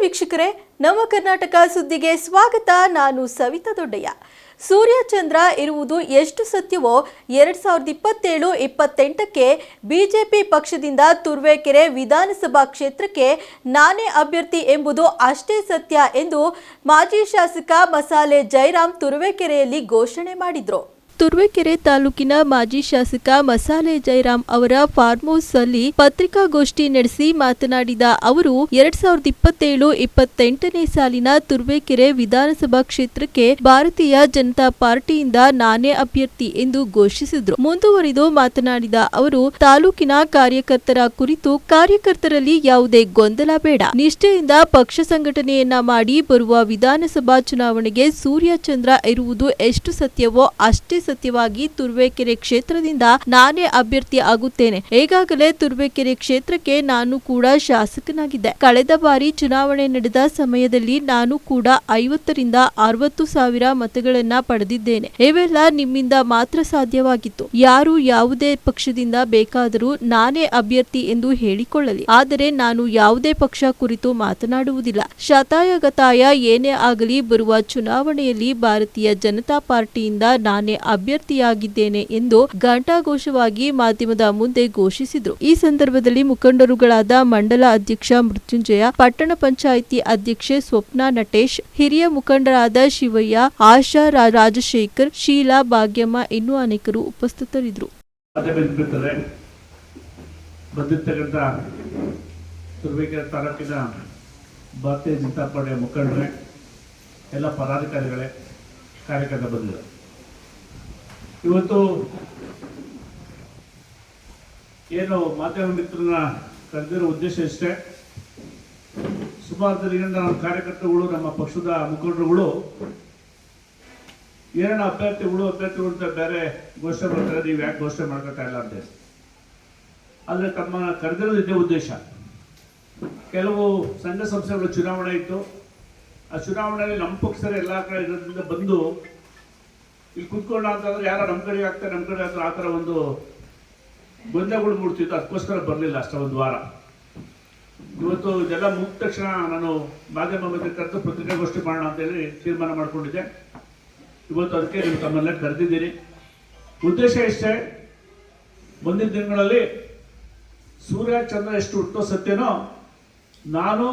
ವೀಕ್ಷಕರೇ, ನಮ್ಮ ಕರ್ನಾಟಕ ಸುದ್ದಿಗೆ ಸ್ವಾಗತ. ನಾನು ಸವಿತಾ ದೊಡ್ಡಯ್ಯ. ಸೂರ್ಯಚಂದ್ರ ಇರುವುದು ಎಷ್ಟು ಸತ್ಯವೋ, ಎರಡ್ ಸಾವಿರದ ಇಪ್ಪತ್ತೇಳು, ಇಪ್ಪತ್ತೆಂಟಕ್ಕೆ ಬಿಜೆಪಿ ಪಕ್ಷದಿಂದ ತುರುವೇಕೆರೆ ವಿಧಾನಸಭಾ ಕ್ಷೇತ್ರಕ್ಕೆ ನಾನೇ ಅಭ್ಯರ್ಥಿ ಎಂಬುದು ಅಷ್ಟೇ ಸತ್ಯ ಎಂದು ಮಾಜಿ ಶಾಸಕ ಮಸಾಲೆ ಜೈರಾಮ್ ತುರುವೇಕೆರೆಯಲ್ಲಿ ಘೋಷಣೆ ಮಾಡಿದ್ರು. ತುರುವೇಕೆರೆ ತಾಲೂಕಿನ ಮಾಜಿ ಶಾಸಕ ಮಸಾಲೆ ಜಯರಾಮ್ ಅವರ ಫಾರ್ಮ್ ಹೌಸ್ ಅಲ್ಲಿ ಪತ್ರಿಕಾಗೋಷ್ಠಿ ನಡೆಸಿ ಮಾತನಾಡಿದ ಅವರು, ಎರಡ್ ಸಾವಿರದ ಇಪ್ಪತ್ತೇಳು ಇಪ್ಪತ್ತೆಂಟನೇ ಸಾಲಿನ ತುರ್ವೇಕೆರೆ ವಿಧಾನಸಭಾ ಕ್ಷೇತ್ರಕ್ಕೆ ಭಾರತೀಯ ಜನತಾ ಪಾರ್ಟಿಯಿಂದ ನಾನೇ ಅಭ್ಯರ್ಥಿ ಎಂದು ಘೋಷಿಸಿದ್ರು. ಮುಂದುವರಿದು ಮಾತನಾಡಿದ ಅವರು, ತಾಲೂಕಿನ ಕಾರ್ಯಕರ್ತರ ಕುರಿತು ಕಾರ್ಯಕರ್ತರಲ್ಲಿ ಯಾವುದೇ ಗೊಂದಲ ಬೇಡ. ನಿಷ್ಠೆಯಿಂದ ಪಕ್ಷ ಸಂಘಟನೆಯನ್ನ ಮಾಡಿ ಬರುವ ವಿಧಾನಸಭಾ ಚುನಾವಣೆಗೆ ಸೂರ್ಯ ಚಂದ್ರ ಇರುವುದು ಎಷ್ಟು ಸತ್ಯವೋ ಅಷ್ಟೇ ಸತ್ಯವಾಗಿ ತುರುವೇಕೆರೆ ಕ್ಷೇತ್ರದಿಂದ ನಾನೇ ಅಭ್ಯರ್ಥಿ ಆಗುತ್ತೇನೆ. ಈಗಾಗಲೇ ತುರುವೇಕೆರೆ ಕ್ಷೇತ್ರಕ್ಕೆ ನಾನು ಕೂಡ ಶಾಸಕನಾಗಿದ್ದೆ. ಕಳೆದ ಬಾರಿ ಚುನಾವಣೆ ನಡೆದ ಸಮಯದಲ್ಲಿ ನಾನು ಕೂಡ ಐವತ್ತರಿಂದ ಅರವತ್ತು ಸಾವಿರ ಮತಗಳನ್ನ ಪಡೆದಿದ್ದೇನೆ. ಇವೆಲ್ಲ ನಿಮ್ಮಿಂದ ಮಾತ್ರ ಸಾಧ್ಯವಾಗಿತ್ತು. ಯಾರು ಯಾವುದೇ ಪಕ್ಷದಿಂದ ಬೇಕಾದರೂ ನಾನೇ ಅಭ್ಯರ್ಥಿ ಎಂದು ಹೇಳಿಕೊಳ್ಳಲಿ. ಆದರೆ ನಾನು ಯಾವುದೇ ಪಕ್ಷ ಕುರಿತು ಮಾತನಾಡುವುದಿಲ್ಲ. ಶತಾಯಗತಾಯ ಏನೇ ಆಗಲಿ ಬರುವ ಚುನಾವಣೆಯಲ್ಲಿ ಭಾರತೀಯ ಜನತಾ ಪಾರ್ಟಿಯಿಂದ ನಾನೇ ಅಭ್ಯರ್ಥಿಯಾಗಿದ್ದೇನೆ ಎಂದು ಘಂಟಾಘೋಷವಾಗಿ ಮಾಧ್ಯಮದ ಮುಂದೆ ಘೋಷಿಸಿದರು. ಈ ಸಂದರ್ಭದಲ್ಲಿ ಮುಖಂಡರುಗಳಾದ ಮಂಡಲ ಅಧ್ಯಕ್ಷ ಮೃತ್ಯುಂಜಯ, ಪಟ್ಟಣ ಪಂಚಾಯಿತಿ ಅಧ್ಯಕ್ಷೆ ಸ್ವಪ್ನ ನಟೇಶ್, ಹಿರಿಯ ಮುಖಂಡರಾದ ಶಿವಯ್ಯ, ಆಶಾ ರಾಜಶೇಖರ್, ಶೀಲಾ ಭಾಗ್ಯಮ್ಮ ಇನ್ನೂ ಅನೇಕರು ಉಪಸ್ಥಿತರಿದ್ದರು. ತಾಲೂಕಿನ ಭಾರತೀಯ ಜನತಾ ಪಾರ್ಟಿಯ ಮುಖಂಡರೇ, ಎಲ್ಲ ಪದಾಧಿಕಾರಿಗಳೇ, ಕಾರ್ಯಕರ್ತ ಬಂದಿದ್ದಾರೆ. ಇವತ್ತು ಏನು ಮಾಧ್ಯಮ ಮಿತ್ರನ ಕರೆದಿರೋ ಉದ್ದೇಶ ಇಷ್ಟೇ. ಸುಮಾರು ದಿನಗಳಿಂದ ನಮ್ಮ ಕಾರ್ಯಕರ್ತರುಗಳು, ನಮ್ಮ ಪಕ್ಷದ ಮುಖಂಡರುಗಳು ಏನೇನೋ ಅಭ್ಯರ್ಥಿಗಳು ಅಭ್ಯರ್ಥಿಗಳು ಅಂತ ಬೇರೆ ಘೋಷಣೆ ಮಾಡ್ತಾರೆ, ನೀವು ಯಾಕೆ ಘೋಷಣೆ ಮಾಡ್ಕೊತಾ ಇಲ್ಲ ಅಂತ ಆದರೆ ಆದ್ರೆ ತಮ್ಮ ಕರೆದಿರೋದು ಇದೇ ಉದ್ದೇಶ. ಕೆಲವು ಸಂಘ ಸಂಸ್ಥೆಗಳು ಚುನಾವಣೆ ಇತ್ತು. ಆ ಚುನಾವಣೆಯಲ್ಲಿ ನಮ್ಮ ಪಕ್ಷದ ಎಲ್ಲ ಕಡೆ ಇರೋದ್ರಿಂದ ಬಂದು ಇಲ್ಲಿ ಕುತ್ಕೊಂಡ ಅಂತಂದ್ರೆ ಯಾರೋ ನಮ್ಮ ಕಡೆ ಆಗ್ತಾರೆ ನಮ್ಮ ಕಡೆ ಆಗ್ತಾರೆ, ಆ ಥರ ಒಂದು ಗೊಂದಲಗಳು ಮೂಡ್ತಿತ್ತು. ಅದಕ್ಕೋಸ್ಕರ ಬರಲಿಲ್ಲ ಅಷ್ಟ, ಒಂದು ವಾರ. ಇವತ್ತು ಇದೆಲ್ಲ ಮುಗಿದ ತಕ್ಷಣ ನಾನು ಮಾಧ್ಯಮ ಮಂತ್ರಿ ಕರೆದು ಪತ್ರಿಕಾಗೋಷ್ಠಿ ಮಾಡೋಣ ಅಂತೇಳಿ ತೀರ್ಮಾನ ಮಾಡಿಕೊಂಡಿದ್ದೆ. ಇವತ್ತು ಅದಕ್ಕೆ ನೀವು ತಮ್ಮಲ್ಲೇ ಕರೆದಿದ್ದೀನಿ ಉದ್ದೇಶ ಇಷ್ಟೇ, ಮುಂದಿನ ದಿನಗಳಲ್ಲಿ ಸೂರ್ಯ, ಚಂದ್ರ ಎಷ್ಟು ಹುಟ್ಟೋ ಸತ್ಯನೋ ನಾನು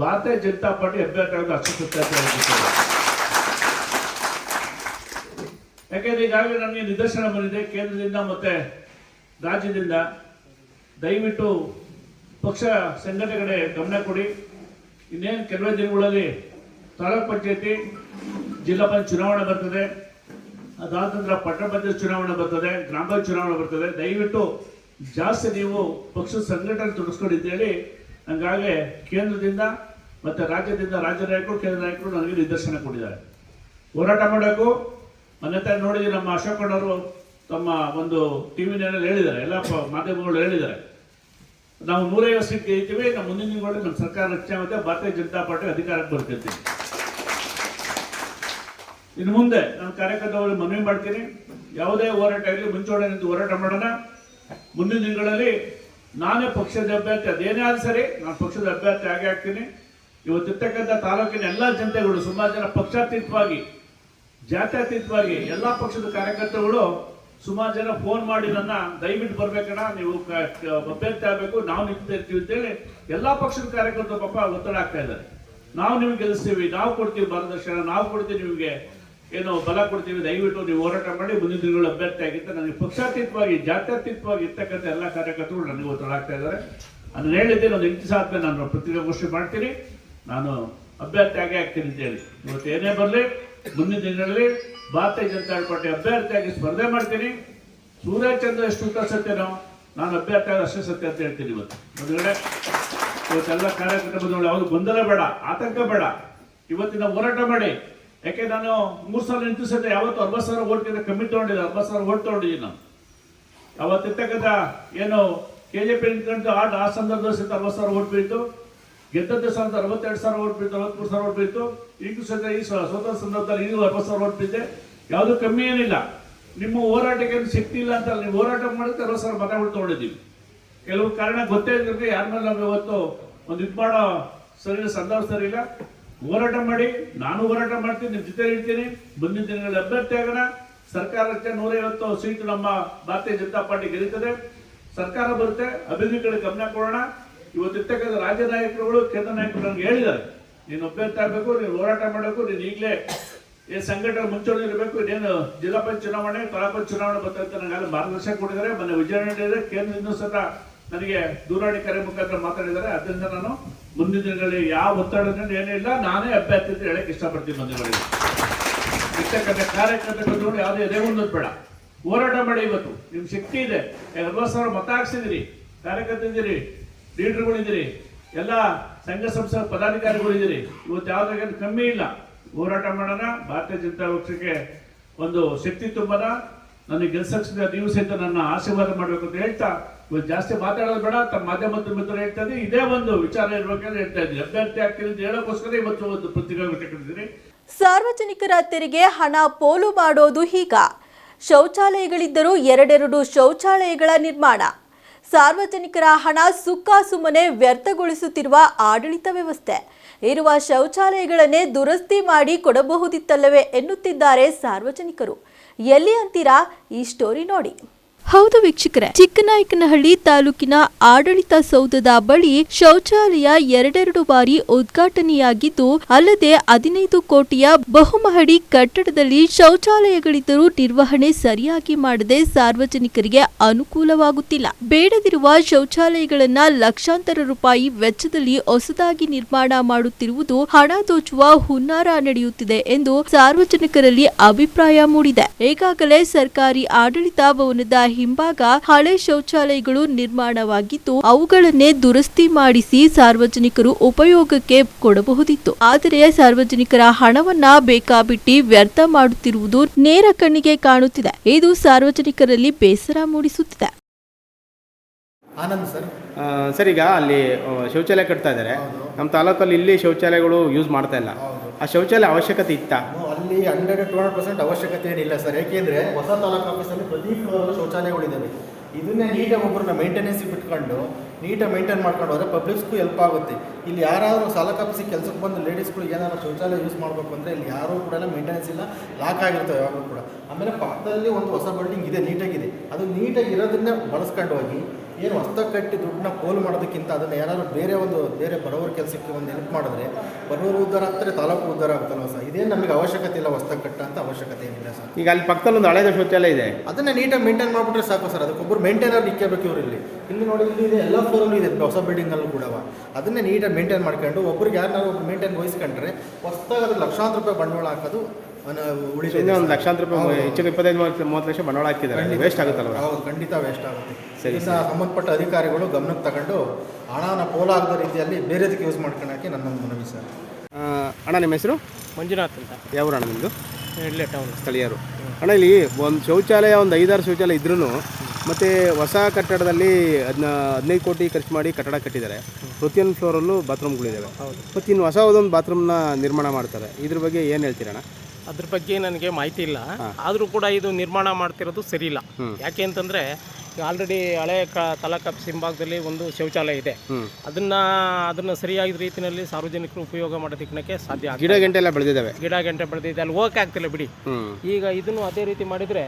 ಭಾರತೀಯ ಜನತಾ ಪಾರ್ಟಿ ಅಭ್ಯರ್ಥಿ ಅಷ್ಟು ಸತ್ಯ ಅಂತ ಹೇಳ್ಬಿಡ್ತೀನಿ. ಯಾಕೆಂದ್ರೆ ಈಗಾಗಲೇ ನನಗೆ ನಿದರ್ಶನ ಬಂದಿದೆ, ಕೇಂದ್ರದಿಂದ ಮತ್ತೆ ರಾಜ್ಯದಿಂದ. ದಯವಿಟ್ಟು ಪಕ್ಷ ಸಂಘಟನೆಗಡೆ ಗಮನ ಕೊಡಿ. ಇನ್ನೇನು ಕೆಲವೇ ದಿನಗಳಲ್ಲಿ ತಾಲೂಕ್ ಪಂಚಾಯತಿ, ಜಿಲ್ಲಾ ಪಂಚಾಯತ್ ಚುನಾವಣೆ ಬರ್ತದೆ. ಅದಾದ ನಂತರ ಪಟ್ಟಣ ಪಂಚಾಯತ್ ಚುನಾವಣೆ ಬರ್ತದೆ, ಗ್ರಾಮ ಪಂಚಾಯತ್ ಚುನಾವಣೆ ಬರ್ತದೆ. ದಯವಿಟ್ಟು ಜಾಸ್ತಿ ನೀವು ಪಕ್ಷದ ಸಂಘಟನೆ ತೊಡಸ್ಕೊಂಡಿದ್ದೇಳಿ ಹಂಗಾಗಿ ಕೇಂದ್ರದಿಂದ ಮತ್ತೆ ರಾಜ್ಯದಿಂದ ರಾಜ್ಯ ನಾಯಕರು, ಕೇಂದ್ರ ನಾಯಕರು ನನಗೆ ನಿದರ್ಶನ ಕೊಟ್ಟಿದ್ದಾರೆ. ಹೋರಾಟ ಮಾಡಬೇಕು. ಮೊನ್ನೆ ತಾನೆ ನೋಡಿದ್ವಿ ನಮ್ಮ ಅಶೋಕಣ್ಣವರು ತಮ್ಮ ಒಂದು ಟಿವಿನಲ್ಲಿ ಹೇಳಿದ್ದಾರೆ, ಎಲ್ಲ ಮಾಧ್ಯಮಗಳು ಹೇಳಿದ್ದಾರೆ. ನಾವು ನೂರೈವತ್ತು ಸೀಟ್ ಗೆಲ್ತೀವಿ ನಮ್ಮ ಮುಂದಿನ ದಿನಗಳಲ್ಲಿ ನಮ್ಮ ಸರ್ಕಾರ ರಚನೆ ಆಗುತ್ತೆ, ಭಾರತೀಯ ಜನತಾ ಪಾರ್ಟಿ ಅಧಿಕಾರಕ್ಕೆ ಬರ್ತಿರ್ತೀವಿ ಇನ್ನು ಮುಂದೆ ನಾನು ಕಾರ್ಯಕರ್ತರಲ್ಲಿ ಮನವಿ ಮಾಡ್ತೀನಿ, ಯಾವುದೇ ಹೋರಾಟ ಆಗಲಿ ಮುಂಚೂಣಿ ನಿಂತು ಹೋರಾಟ ಮಾಡೋಣ. ಮುಂದಿನ ದಿನಗಳಲ್ಲಿ ನಾನೇ ಪಕ್ಷದ ಅಭ್ಯರ್ಥಿ, ಅದೇನೇ ಆದ್ರೂ ಸರಿ, ನಾನು ಪಕ್ಷದ ಅಭ್ಯರ್ಥಿ ಆಗೇ ಆಗ್ತೀನಿ ಇವತ್ತಿರ್ತಕ್ಕಂಥ ತಾಲೂಕಿನ ಎಲ್ಲ ಜನತೆಗಳು, ಸುಮಾರು ಜನ ಪಕ್ಷಾತೀತವಾಗಿ ಜಾತ್ಯತೀತವಾಗಿ ಎಲ್ಲ ಪಕ್ಷದ ಕಾರ್ಯಕರ್ತರುಗಳು ಸುಮಾರು ಜನ ಫೋನ್ ಮಾಡಿ ನನ್ನ ದಯವಿಟ್ಟು ಬರ್ಬೇಕಣ್ಣ, ನೀವು ಅಭ್ಯರ್ಥಿ ಆಗಬೇಕು, ನಾವು ನಿಂತ ಇರ್ತೀವಿ ಅಂತೇಳಿ ಎಲ್ಲಾ ಪಕ್ಷದ ಕಾರ್ಯಕರ್ತರು ಪಾಪ ಒತ್ತಡ ಆಗ್ತಾ ಇದ್ದಾರೆ. ನಾವು ನಿಮ್ಗೆ ಗೆಲ್ಲಿಸ್ತೀವಿ, ನಾವು ಕೊಡ್ತೀವಿ ಮಾರ್ಗದರ್ಶನ, ನಾವು ಕೊಡ್ತೀವಿ ನಿಮಗೆ ಏನು ಬಲ ಕೊಡ್ತೀವಿ, ದಯವಿಟ್ಟು ನೀವು ಹೋರಾಟ ಮಾಡಿ, ಮುಂದಿನ ದಿನಗಳು ಅಭ್ಯರ್ಥಿ ಆಗಿತ್ತು ನನಗೆ ಪಕ್ಷಾತೀತವಾಗಿ, ಜಾತ್ಯತೀತವಾಗಿ ಇರ್ತಕ್ಕಂಥ ಎಲ್ಲ ಕಾರ್ಯಕರ್ತರು ನನಗೆ ಒತ್ತಡ ಆಗ್ತಾ ಇದ್ದಾರೆ. ಅದನ್ನು ಹೇಳಿದ್ದೆ, ಒಂದು ಎಂಟು ಸಾವಿರ ನಾನು ಪತ್ರಿಕಾಗೋಷ್ಠಿ ಮಾಡ್ತೀನಿ. ನಾನು ಅಭ್ಯರ್ಥಿ ಆಗೇ ಆಗ್ತೀನಿ ಅಂತೇಳಿ. ಇವತ್ತು ಏನೇ ಬರಲಿ ಮುಂದಿನ ದಿನಗಳಲ್ಲಿ ಭಾರತೀಯ ಜನತಾ ಪಾರ್ಟಿ ಅಭ್ಯರ್ಥಿಯಾಗಿ ಸ್ಪರ್ಧೆ ಮಾಡ್ತೀನಿ. ಸೂರ್ಯಚಂದ್ರ ಎಷ್ಟು ಉತ್ತರ ಸತ್ಯನೋ ನಾನು ಅಭ್ಯರ್ಥಿ ಅಷ್ಟೇ ಸತ್ಯ ಅಂತ ಹೇಳ್ತೀನಿ ಇವತ್ತು. ಮುಂದಗಡೆ ಇವತ್ತೆಲ್ಲ ಕಾರ್ಯಕರ್ತ ಬಂದವರು ಯಾವುದು ಗೊಂದಲ ಬೇಡ, ಆತಂಕ ಬೇಡ. ಇವತ್ತಿನ ಹೋರಾಟ ಮಾಡಿ. ಯಾಕೆ ನಾನು ಮೂರು ಸಾವಿರ ಎಂಟು ಸತ್ಯ ಯಾವತ್ತು ಅರವತ್ತು ಸಾವಿರ ಓಟ್ಗಿಂತ ಕಮ್ಮಿ ತಗೊಂಡಿದ್ದೆ, ಅರವತ್ತು ಸಾವಿರ ಓಟ್ ತಗೊಂಡಿದ್ದೀನಿ ನಾನು. ಅವತ್ತಿರ್ತಕ್ಕಂಥ ಏನು ಕೆ ಜೆ ಪಿ ಆ ಸಂದರ್ಭದಲ್ಲಿ ಸಹಿತ ಅರವತ್ತು ಸಾವಿರ ಓಟ್ ಬೀಳ್ತು. ಗೆದ್ದದ್ದ ಸಾವಿರದ ಅರವತ್ತೆರಡು ಸಾವಿರ ಓಟ್ ಬಿತ್ತು ಅರವತ್ಮೂರು ಸಾವಿರ ಓಟ್ ಬಿತ್ತು. ಈಗೂ ಸದ್ಯ ಈ ಸ್ವ- ಸ್ವತಂತ್ರ ಸಂದರ್ಭದಲ್ಲಿ ಇದು ಅರವತ್ತು ಸಾವಿರ ಓಟ್ ಬಿದ್ದೆ. ಯಾವುದು ಕಮ್ಮಿ ಏನಿಲ್ಲ. ನಿಮ್ಮ ಹೋರಾಟಕ್ಕೆ ಶಕ್ತಿ ಇಲ್ಲ ಅಂತ ನೀವು ಹೋರಾಟ ಮಾಡಿದ್ರೆ ಅರವತ್ತು ಸಾವಿರ ಮತಗಳು ತೊಗೊಂಡಿದ್ದೀವಿ. ಕೆಲವು ಕಾರಣ ಗೊತ್ತೇ ಇದ್ರೆ ಯಾರ ಮೇಲೆ ನಾವು ಇವತ್ತು ಒಂದು ಇದು ಮಾಡೋ ಸರಿ ಸಂದರ್ಭ ಸರಿ ಇಲ್ಲ ಹೋರಾಟ ಮಾಡಿ, ನಾನು ಹೋರಾಟ ಮಾಡ್ತೀನಿ ನಿಮ್ಮ ಜೊತೆ ಇರ್ತೀನಿ. ಮುಂದಿನ ದಿನಗಳಲ್ಲಿ ಅಭ್ಯರ್ಥಿ ಆಗೋಣ. ಸರ್ಕಾರಕ್ಕೆ ನೂರೈವತ್ತು ಸೀಟು ನಮ್ಮ ಭಾರತೀಯ ಜನತಾ ಪಾರ್ಟಿ ಗೆಲ್ಲುತ್ತದೆ. ಸರ್ಕಾರ ಬರುತ್ತೆ ಅಭಿವೃದ್ಧಿ ಕಡೆ ಗಮನ ಕೊಡೋಣ. ಇವತ್ತಿರ್ತಕ್ಕಂಥ ರಾಜ್ಯ ನಾಯಕರುಗಳು, ಕೇಂದ್ರ ನಾಯಕರು ನನಗೆ ಹೇಳಿದ್ದಾರೆ, ನೀನು ಅಭ್ಯರ್ಥಿ ಆಗಬೇಕು, ನೀನು ಹೋರಾಟ ಮಾಡಬೇಕು, ನೀನು ಈಗಲೇ ಈ ಸಂಘಟನೆ ಮುಂಚೂಣಿ ಇರಬೇಕು ಇದೇನು ಜಿಲ್ಲಾ ಪಂಚಾಯತ್ ಚುನಾವಣೆ, ತಾಲೂಕು ಚುನಾವಣೆ ಬರ್ತಂತ ನನಗೆ ಮಾರ್ಗದರ್ಶನ ಕೊಟ್ಟಿದ್ದಾರೆ. ಮೊನ್ನೆ ವಿಜಯನಗರ ಕೇಂದ್ರದಿಂದ ಸಹ ನನಗೆ ದೂರವಾಣಿ ಕರೆ ಮುಖಾಂತರ ಮಾತಾಡಿದ್ದಾರೆ. ಅದರಿಂದ ನಾನು ಮುಂದಿನ ದಿನಗಳಲ್ಲಿ ಯಾವ ಒತ್ತಡದಿಂದ ಏನಿಲ್ಲ ನಾನೇ ಅಭ್ಯರ್ಥಿ ಅಂತ ಹೇಳಕ್ಕೆ ಇಷ್ಟಪಡ್ತೀನಿ ಮಂದಿಗಳಿಗೆ ಇರ್ತಕ್ಕಂಥ ಕಾರ್ಯಕರ್ತರು ಯಾವುದೇ ಎದೆ ಮುಂದೋದ್ ಬೇಡ. ಹೋರಾಟ ಮಾಡಿ ಇವತ್ತು. ನಿಮ್ ಶಕ್ತಿ ಇದೆ. ಅರವತ್ತು ಸಾವಿರ ಮತ ಹಾಕ್ಸಿದಿರಿ. ಕಾರ್ಯಕರ್ತರಿದ್ದೀರಿ ಲೀಡರ್ಗಳಿದ್ದೀರಿ. ಎಲ್ಲ ಸಂಘ ಸಂಸ್ಥೆ ಪದಾಧಿಕಾರಿಗಳಿದ್ದೀರಿ. ಇವತ್ತು ಯಾವ್ದಾಗ ಕಮ್ಮಿ ಇಲ್ಲ. ಹೋರಾಟ ಮಾಡೋಣ. ಭಾರತೀಯ ಜನತಾ ಪಕ್ಷಕ್ಕೆ ಒಂದು ಶಕ್ತಿ ತುಂಬನ ನನಗೆ ಗೆಲ್ಸಕ್ಕೆ ನೀವು ಸಹಿತ ನನ್ನ ಆಶೀರ್ವಾದ ಮಾಡಬೇಕು ಅಂತ ಹೇಳ್ತಾ, ಇವತ್ತು ಜಾಸ್ತಿ ಮಾತಾಡೋದು ಬೇಡ. ತಮ್ಮ ಮಾಧ್ಯಮದ ಮಿತ್ರರು ಹೇಳ್ತಾ ಇದ್ದೀನಿ ಇದೇ ಒಂದು ವಿಚಾರ ಇರಬೇಕಂತ ಹೇಳ್ತಾ ಇದ್ದೀವಿ ಅಭ್ಯರ್ಥಿ ಆಗ್ತೀನಿ ಅಂತ ಹೇಳೋಕ್ಕೋಸ್ಕರ ಇವತ್ತು ಒಂದು ಪತ್ರಿಕಾಗೋಷ್ಠಿ ಕಟ್ಟಿದ್ದೀನಿ ಸಾರ್ವಜನಿಕರ ತೆರಿಗೆ ಹಣ ಪೋಲು ಮಾಡೋದು ಹೀಗ. ಶೌಚಾಲಯಗಳಿದ್ದರೂ ಎರಡೆರಡು ಶೌಚಾಲಯಗಳ ನಿರ್ಮಾಣ. ಸಾರ್ವಜನಿಕರ ಹಣ ಸುಕ್ಕ ಸುಮ್ಮನೆ ವ್ಯರ್ಥಗೊಳಿಸುತ್ತಿರುವ ಆಡಳಿತ ವ್ಯವಸ್ಥೆ. ಇರುವ ಶೌಚಾಲಯಗಳನ್ನೇ ದುರಸ್ತಿ ಮಾಡಿ ಕೊಡಬಹುದಿತ್ತಲ್ಲವೇ ಎನ್ನುತ್ತಿದ್ದಾರೆ ಸಾರ್ವಜನಿಕರು. ಎಲ್ಲಿ ಅಂತೀರಾ ಈ ಸ್ಟೋರಿ ನೋಡಿ. ಹೌದು ವೀಕ್ಷಕರೇ, ಚಿಕ್ಕನಾಯಕನಹಳ್ಳಿ ತಾಲೂಕಿನ ಆಡಳಿತ ಸೌಧದ ಬಳಿ ಶೌಚಾಲಯ ಎರಡೆರಡು ಬಾರಿ ಉದ್ಘಾಟನೆಯಾಗಿದ್ದು, ಅಲ್ಲದೆ ಹದಿನೈದು ಕೋಟಿಯ ಬಹುಮಹಡಿ ಕಟ್ಟಡದಲ್ಲಿ ಶೌಚಾಲಯಗಳಿದ್ದರೂ ನಿರ್ವಹಣೆ ಸರಿಯಾಗಿ ಮಾಡದೆ ಸಾರ್ವಜನಿಕರಿಗೆ ಅನುಕೂಲವಾಗುತ್ತಿಲ್ಲ. ಬೇಡದಿರುವ ಶೌಚಾಲಯಗಳನ್ನ ಲಕ್ಷಾಂತರ ರೂಪಾಯಿ ವೆಚ್ಚದಲ್ಲಿ ಹೊಸದಾಗಿ ನಿರ್ಮಾಣ ಮಾಡುತ್ತಿರುವುದು ಹಣ ದೋಚುವ ಹುನ್ನಾರ ನಡೆಯುತ್ತಿದೆ ಎಂದು ಸಾರ್ವಜನಿಕರಲ್ಲಿ ಅಭಿಪ್ರಾಯ ಮೂಡಿದೆ. ಈಗಾಗಲೇ ಸರ್ಕಾರಿ ಆಡಳಿತ ಭವನದ ಹಿಂಭಾಗ ಹಳೆ ಶೌಚಾಲಯಗಳು ನಿರ್ಮಾಣವಾಗಿದ್ದು ಅವುಗಳನ್ನೇ ದುರಸ್ತಿ ಮಾಡಿಸಿ ಸಾರ್ವಜನಿಕರು ಉಪಯೋಗಕ್ಕೆ ಕೊಡಬಹುದಿತ್ತು. ಆದರೆ ಸಾರ್ವಜನಿಕರ ಹಣವನ್ನ ಬೇಕಾಬಿಟ್ಟಿ ವ್ಯರ್ಥ ಮಾಡುತ್ತಿರುವುದು ನೇರ ಕಣ್ಣಿಗೆ ಕಾಣುತ್ತಿದೆ. ಇದು ಸಾರ್ವಜನಿಕರಲ್ಲಿ ಬೇಸರ ಮೂಡಿಸುತ್ತಿದೆ. ಆನಂದ್ ಸರ್. ಸರ್ ಈಗ ಅಲ್ಲಿ ಶೌಚಾಲಯ ಕಟ್ತಾ ಇದ್ದಾರೆ. ನಮ್ಮ ತಾಲೂಕಲ್ಲಿ ಇಲ್ಲಿ ಶೌಚಾಲಯಗಳು ಯೂಸ್ ಮಾಡ್ತಾ ಇಲ್ಲ. ಆ ಶೌಚಾಲಯ ಅವಶ್ಯಕತೆ ಇತ್ತ? ಅಲ್ಲಿ ಹಂಡ್ರೆಡ್ ಟು ಹಂಡ್ರೆಡ್ ಪರ್ಸೆಂಟ್ ಅವಶ್ಯಕತೆ ಏನಿಲ್ಲ ಸರ್. ಏಕೆಂದರೆ ಹೊಸ ತಾಲೂಕು ಆಫೀಸಲ್ಲಿ ಪ್ರತಿ ಫ್ಲೋರಲ್ಲೂ ಶೌಚಾಲಯಗಳಿದ್ದಾವೆ ಇದನ್ನೇ ನೀಟಾಗಿ ಒಬ್ಬರನ್ನ ಮೇಂಟೆನೆನ್ಸ್ ಬಿಟ್ಕೊಂಡು ನೀಟಾಗಿ ಮೇಂಟೈನ್ ಮಾಡ್ಕೊಂಡು ಹೋದರೆ ಪಬ್ಲಿಕ್ಸ್ಗೂ ಹೆಲ್ಪ್ ಆಗುತ್ತೆ. ಇಲ್ಲಿ ಯಾರಾದರೂ ತಾಲೂಕು ಆಫೀಸಿಗೆ ಕೆಲಸಕ್ಕೆ ಬಂದು ಲೇಡೀಸ್ಗಳು ಏನಾದ್ರು ಶೌಚಾಲಯ ಯೂಸ್ ಮಾಡಬೇಕು ಅಂದರೆ ಇಲ್ಲಿ ಯಾರೂ ಕೂಡ ಮೇಂಟೆನೆನ್ಸ್ ಇಲ್ಲ ಲಾಕ್ ಆಗಿರ್ತವೆ ಯಾವಾಗಲೂ ಕೂಡ. ಆಮೇಲೆ ಪಕ್ಕದಲ್ಲಿ ಒಂದು ಹೊಸ ಬಿಲ್ಡಿಂಗ್ ಇದೆ ನೀಟಾಗಿದೆ ಅದು ನೀಟಾಗಿ ಇರೋದನ್ನೇ ಬಳಸ್ಕೊಂಡು ಹೋಗಿ ಏನು ಹೊಸ್ದಾಗಿ ಕಟ್ಟಿ ದುಡ್ಡನ್ನ ಪೋಲು ಮಾಡೋದಕ್ಕಿಂತ ಅದನ್ನು ಯಾರಾದರೂ ಬೇರೆ ಒಂದು ಬೇರೆ ಬಡವರ ಕೆಲಸಕ್ಕೆ ಒಂದು ಹೆಲ್ಪ್ ಮಾಡಿದ್ರೆ ಬಡವರು ಉದ್ದಾರ ಆಗ್ತಾರೆ ತಾಲೂಕು ಉದ್ದಾರ ಆಗುತ್ತಲ್ವ ಸರ್? ಇದೇನು ನಮಗೆ ಅವಶ್ಯಕತೆ ಇಲ್ಲ ಹೊಸ್ದಾಗಿ ಕಟ್ಟ ಅಂತ ಅವಶ್ಯಕತೆ ಏನಿಲ್ಲ ಸರ್. ಈಗ ಅಲ್ಲಿ ಪಕ್ಕದಲ್ಲಿ ಒಂದು ಹಳೆದ ಶೌಚಾಲಯ ಇದೆ. ಅದನ್ನ ನೀಟಾಗಿ ಮೇಂಟೈನ್ ಮಾಡಿಬಿಟ್ರೆ ಸಾಕು ಸರ್. ಅದಕ್ಕೊಬ್ಬರು ಮೇಂಟೈನರ್ ಇಕ್ಕಬೇಕು ಇವರು ಇಲ್ಲಿ. ಇಲ್ಲಿ ನೋಡಿ ಇಲ್ಲಿ ಇದೆ ಎಲ್ಲ ಫ್ಲೋರಲ್ಲೂ ಇದೆ ಹೊಸ ಬಿಲ್ಡಿಂಗಲ್ಲೂ ಕೂಡ ಅದನ್ನೇ ನೀಟಾಗಿ ಮೇಂಟೈನ್ ಮಾಡ್ಕೊಂಡು ಒಬ್ರಿಗೆ ಯಾರನ್ನಾರು ಒಬ್ರು ಮೇಂಟೈನ್ ವಹಿಸ್ಕೊಂಡ್ರೆ ಹೊಸ್ದಾಗಿ ಅದಕ್ಕೆ ಲಕ್ಷಾಂತರ ರೂಪಾಯಿ ಬಂಡವಾಳ ಹಾಕೋದು ಇನ್ನೂ ಒಂದು ಲಕ್ಷಾಂತರ ರೂಪಾಯಿ ಹೆಚ್ಚಿಗೆ ಇಪ್ಪತ್ತೈದು ಮೂವತ್ತು ಮೂವತ್ತು ಲಕ್ಷ ಬಂಡವಾಳ ಹಾಕಿದ್ದಾರೆ. ವೇಸ್ಟ್ ಆಗುತ್ತಲ್ಲ ಹೌದು ಖಂಡಿತ ವೇಸ್ಟ್ ಆಗುತ್ತೆ. ಸರಿ, ಸಂಬಂಧಪಟ್ಟ ಅಧಿಕಾರಿಗಳು ಗಮನಕ್ಕೆ ತಗೊಂಡು ಹಣನ ಪೋಲಾಗದ ರೀತಿಯಲ್ಲಿ ಬೇರೆದಕ್ಕೆ ಯೂಸ್ ಮಾಡ್ಕೊಳಕ್ಕೆ ನನ್ನ ಮನವಿ ಸರ್. ಅಣ್ಣ ನಿಮ್ಮ ಹೆಸರು? ಮಂಜುನಾಥ್ ಅಂತ. ಯಾವ ಅಣ್ಣ ನಿಮ್ಮದು ಇಲ್ಲೇ ಟೌನ್ ಸ್ಥಳೀಯರು. ಅಣ್ಣ ಇಲ್ಲಿ ಒಂದು ಶೌಚಾಲಯ ಒಂದು ಐದಾರು ಶೌಚಾಲಯ ಇದ್ರೂ ಮತ್ತು ಹೊಸ ಕಟ್ಟಡದಲ್ಲಿ ಅದನ್ನ ಹದಿನೈದು ಕೋಟಿ ಖರ್ಚು ಮಾಡಿ ಕಟ್ಟಡ ಕಟ್ಟಿದ್ದಾರೆ. ಪ್ರತಿಯೊಂದು ಫ್ಲೋರಲ್ಲೂ ಬಾತ್ರೂಮ್ಗಳಿದ್ದಾವೆ ಮತ್ತು ಇನ್ನು ಹೊಸ ಒಂದು ಬಾತ್ರೂಮ್ನ ನಿರ್ಮಾಣ ಮಾಡ್ತಾರೆ. ಇದ್ರ ಬಗ್ಗೆ ಏನು ಹೇಳ್ತೀರಣ್ಣ? ಅದ್ರ ಬಗ್ಗೆ ನನಗೆ ಮಾಹಿತಿ ಇಲ್ಲ. ಆದರೂ ಕೂಡ ಇದು ನಿರ್ಮಾಣ ಮಾಡ್ತಿರೋದು ಸರಿ ಇಲ್ಲ. ಯಾಕೆ ಅಂತಂದರೆ ಆಲ್ರೆಡಿ ಹಳೆ ಕ ತಾಲೂಕು ಹಿಂಭಾಗದಲ್ಲಿ ಒಂದು ಶೌಚಾಲಯ ಇದೆ. ಅದನ್ನ ಅದನ್ನ ಸರಿಯಾದ ರೀತಿಯಲ್ಲಿ ಸಾರ್ವಜನಿಕರು ಉಪಯೋಗ ಮಾಡೋದಕ್ಕೆ ಸಾಧ್ಯ ಗಿಡ. ಗಂಟೆ ಎಲ್ಲ ಬೆಳೆದಿದ್ದಾವೆ. ಗಿಡ ಗಂಟೆ ಬೆಳೆದಿದೆ. ಅಲ್ಲಿ ಹೋಗಕ್ಕೆ ಆಗ್ತಿಲ್ಲ ಬಿಡಿ. ಈಗ ಇದನ್ನು ಅದೇ ರೀತಿ ಮಾಡಿದ್ರೆ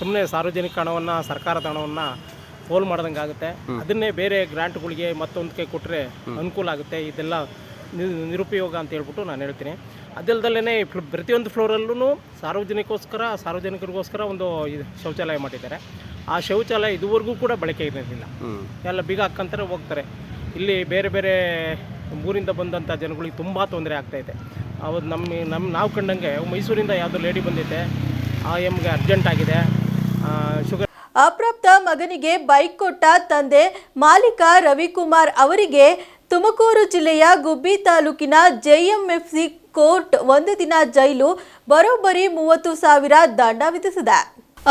ಸುಮ್ಮನೆ ಸಾರ್ವಜನಿಕ ಹಣವನ್ನ ಸರ್ಕಾರದ ಹಣವನ್ನ ಪೋಲ್ ಮಾಡ್ದಂಗೆ ಆಗುತ್ತೆ ಅದನ್ನೇ ಬೇರೆ ಗ್ರಾಂಟ್ಗಳಿಗೆ ಮತ್ತೊಂದಕ್ಕೆ ಕೊಟ್ಟರೆ ಅನುಕೂಲ ಆಗುತ್ತೆ. ಇದೆಲ್ಲ ನಿರುಪಯೋಗ ಅಂತ ಹೇಳ್ಬಿಟ್ಟು ನಾನು ಹೇಳ್ತೀನಿ. ಅದಲ್ದಲ್ಲೇ ಪ್ರತಿಯೊಂದು ಫ್ಲೋರಲ್ಲೂ ಸಾರ್ವಜನಿಕೋಸ್ಕರ ಸಾರ್ವಜನಿಕರಿಗೋಸ್ಕರ ಒಂದು ಇದು ಶೌಚಾಲಯ ಮಾಡಿದ್ದಾರೆ. ಆ ಶೌಚಾಲಯ ಇದುವರೆಗೂ ಕೂಡ ಬಳಕೆ ಇರೋದಿಲ್ಲ. ಎಲ್ಲ ಬೀಗ ಹಾಕ್ಕಂತಾರೆ ಹೋಗ್ತಾರೆ. ಇಲ್ಲಿ ಬೇರೆ ಬೇರೆ ಊರಿಂದ ಬಂದಂಥ ಜನಗಳಿಗೆ ತುಂಬ ತೊಂದರೆ ಆಗ್ತಾಯಿದೆ ಅವತ್ತು ನಮ್ಮ ನಮ್ಮ ನಾವು ಕಂಡಂಗೆ ಮೈಸೂರಿಂದ ಯಾವುದೋ ಲೇಡಿ ಬಂದೈತೆ ಆ ಎಮ್ಗೆ ಅರ್ಜೆಂಟ್ ಆಗಿದೆ. ಶುಗರ್ ಅಪ್ರಾಪ್ತ ಮಗನಿಗೆ ಬೈಕ್ ಕೊಟ್ಟ ತಂದೆ ಮಾಲೀಕ ರವಿಕುಮಾರ್ ಅವರಿಗೆ ತುಮಕೂರು ಜಿಲ್ಲೆಯ ಗುಬ್ಬಿ ತಾಲೂಕಿನ ಜೆಎಂಎಫ್ಸಿ ಕೋರ್ಟ್ ಒಂದು ದಿನ ಜೈಲು ಬರೋಬ್ಬರಿ ಮೂವತ್ತು ಸಾವಿರ ದಂಡ ವಿಧಿಸಿದೆ.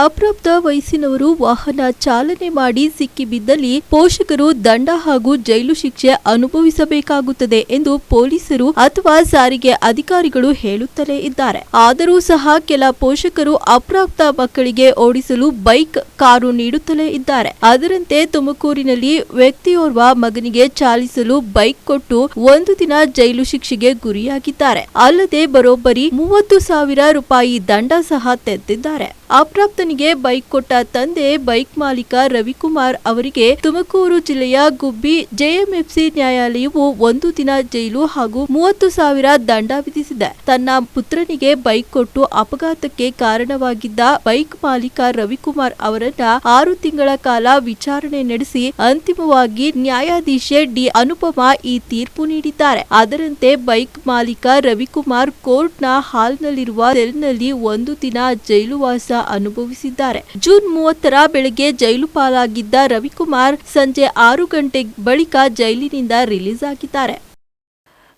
ಅಪ್ರಾಪ್ತ ವಯಸ್ಸಿನವರು ವಾಹನ ಚಾಲನೆ ಮಾಡಿ ಸಿಕ್ಕಿಬಿದ್ದಲ್ಲಿ ಪೋಷಕರು ದಂಡ ಹಾಗೂ ಜೈಲು ಶಿಕ್ಷೆ ಅನುಭವಿಸಬೇಕಾಗುತ್ತದೆ ಎಂದು ಪೊಲೀಸರು ಅಥವಾ ಸಾರಿಗೆ ಅಧಿಕಾರಿಗಳು ಹೇಳುತ್ತಲೇ ಇದ್ದಾರೆ. ಆದರೂ ಸಹ ಕೆಲ ಪೋಷಕರು ಅಪ್ರಾಪ್ತ ಮಕ್ಕಳಿಗೆ ಓಡಿಸಲು ಬೈಕ್, ಕಾರು ನೀಡುತ್ತಲೇ ಇದ್ದಾರೆ. ಅದರಂತೆ ತುಮಕೂರಿನಲ್ಲಿ ವ್ಯಕ್ತಿಯೋರ್ವ ಮಗನಿಗೆ ಚಾಲಿಸಲು ಬೈಕ್ ಕೊಟ್ಟು ಒಂದು ದಿನ ಜೈಲು ಶಿಕ್ಷೆಗೆ ಗುರಿಯಾಗಿದ್ದಾರೆ. ಅಲ್ಲದೆ ಬರೋಬ್ಬರಿ ಮೂವತ್ತು ಸಾವಿರ ರೂಪಾಯಿ ದಂಡ ಸಹ ತೆತ್ತಿದ್ದಾರೆ ಅಪ್ರಾಪ್ತನಿಗೆ ಬೈಕ್ ಕೊಟ್ಟ ತಂದೆ ಬೈಕ್ ಮಾಲೀಕ ರವಿಕುಮಾರ್ ಅವರಿಗೆ ತುಮಕೂರು ಜಿಲ್ಲೆಯ ಗುಬ್ಬಿ ಜೆಎಂಎಫ್ಸಿ ನ್ಯಾಯಾಲಯವು ಒಂದು ದಿನ ಜೈಲು ಹಾಗೂ ಮೂವತ್ತು ಸಾವಿರ ದಂಡ ವಿಧಿಸಿದೆ. ತನ್ನ ಪುತ್ರನಿಗೆ ಬೈಕ್ ಕೊಟ್ಟು ಅಪಘಾತಕ್ಕೆ ಕಾರಣವಾಗಿದ್ದ ಬೈಕ್ ಮಾಲೀಕ ರವಿಕುಮಾರ್ ಅವರನ್ನ ಆರು ತಿಂಗಳ ಕಾಲ ವಿಚಾರಣೆ ನಡೆಸಿ ಅಂತಿಮವಾಗಿ ನ್ಯಾಯಾಧೀಶೆ ಡಿ ಅನುಪಮಾ ಈ ತೀರ್ಪು ನೀಡಿದ್ದಾರೆ. ಅದರಂತೆ ಬೈಕ್ ಮಾಲೀಕ ರವಿಕುಮಾರ್ ಕೋರ್ಟ್ನ ಹಾಲ್ನಲ್ಲಿರುವ ಸೆಲ್ನಲ್ಲಿ ಒಂದು ದಿನ ಜೈಲುವಾಸ ಅನುಭವಿಸಿದ್ದಾರೆ. ಜೂನ್ ಮೂವತ್ತರ ಬೆಳಗ್ಗೆ ಜೈಲು ಪಾಲಾಗಿದ್ದ ರವಿಕುಮಾರ್ ಸಂಜೆ ಆರು ಗಂಟೆ ಬಳಿಕ ಜೈಲಿನಿಂದ ರಿಲೀಸ್ ಆಗಿದ್ದಾರೆ.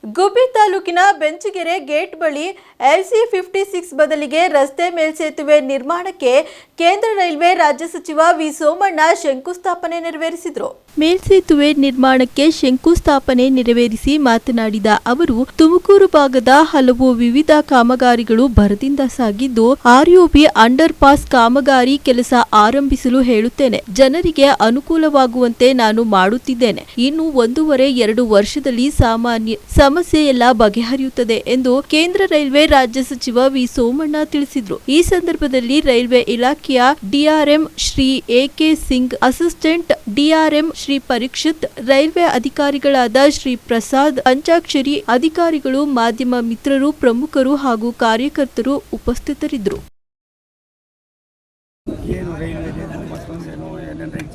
ಗುಬ್ಬಿ ತಾಲೂಕಿನ ಬೆಂಚಗೆರೆ ಗೇಟ್ ಬಳಿ ಎಲ್ಸಿ ಫಿಫ್ಟಿ ಸಿಕ್ಸ್ ಬದಲಿಗೆ ರಸ್ತೆ ಮೇಲ್ಸೇತುವೆ ನಿರ್ಮಾಣಕ್ಕೆ ಕೇಂದ್ರ ರೈಲ್ವೆ ರಾಜ್ಯ ಸಚಿವ ವಿ ಸೋಮಣ್ಣ ಶಂಕುಸ್ಥಾಪನೆ ನೆರವೇರಿಸಿದರು. ಮೇಲ್ಸೇತುವೆ ನಿರ್ಮಾಣಕ್ಕೆ ಶಂಕುಸ್ಥಾಪನೆ ನೆರವೇರಿಸಿ ಮಾತನಾಡಿದ ಅವರು, ತುಮಕೂರು ಭಾಗದ ಹಲವು ವಿವಿಧ ಕಾಮಗಾರಿಗಳು ಭರದಿಂದ ಸಾಗಿದ್ದು ಆರ್ಯುಬಿ ಅಂಡರ್ ಪಾಸ್ ಕಾಮಗಾರಿ ಕೆಲಸ ಆರಂಭಿಸಲು ಹೇಳುತ್ತೇನೆ. ಜನರಿಗೆ ಅನುಕೂಲವಾಗುವಂತೆ ನಾನು ಮಾಡುತ್ತಿದ್ದೇನೆ. ಇನ್ನು ಒಂದೂವರೆ ಎರಡು ವರ್ಷದಲ್ಲಿ ಸಾಮಾನ್ಯ ಸಮಸ್ಯೆ ಎಲ್ಲ ಬಗೆಹರಿಯುತ್ತದೆ ಎಂದು ಕೇಂದ್ರ ರೈಲ್ವೆ ರಾಜ್ಯ ಸಚಿವ ವಿ ಸೋಮಣ್ಣ ತಿಳಿಸಿದ್ರು. ಈ ಸಂದರ್ಭದಲ್ಲಿ ರೈಲ್ವೆ ಇಲಾಖೆಯ DRM Shri A K Singh assistant DRM Shri Parikshit railway ಅಧಿಕಾರಿಗಳಾದ ಶ್ರೀ ಪ್ರಸಾದ್ ಪಂಚಾಕ್ಷರಿ ಅಧಿಕಾರಿಗಳು ಮಾಧ್ಯಮ ಮಿತ್ರರು ಪ್ರಮುಖರು ಹಾಗೂ ಕಾರ್ಯಕರ್ತರು ಉಪಸ್ಥಿತರಿದ್ದರು.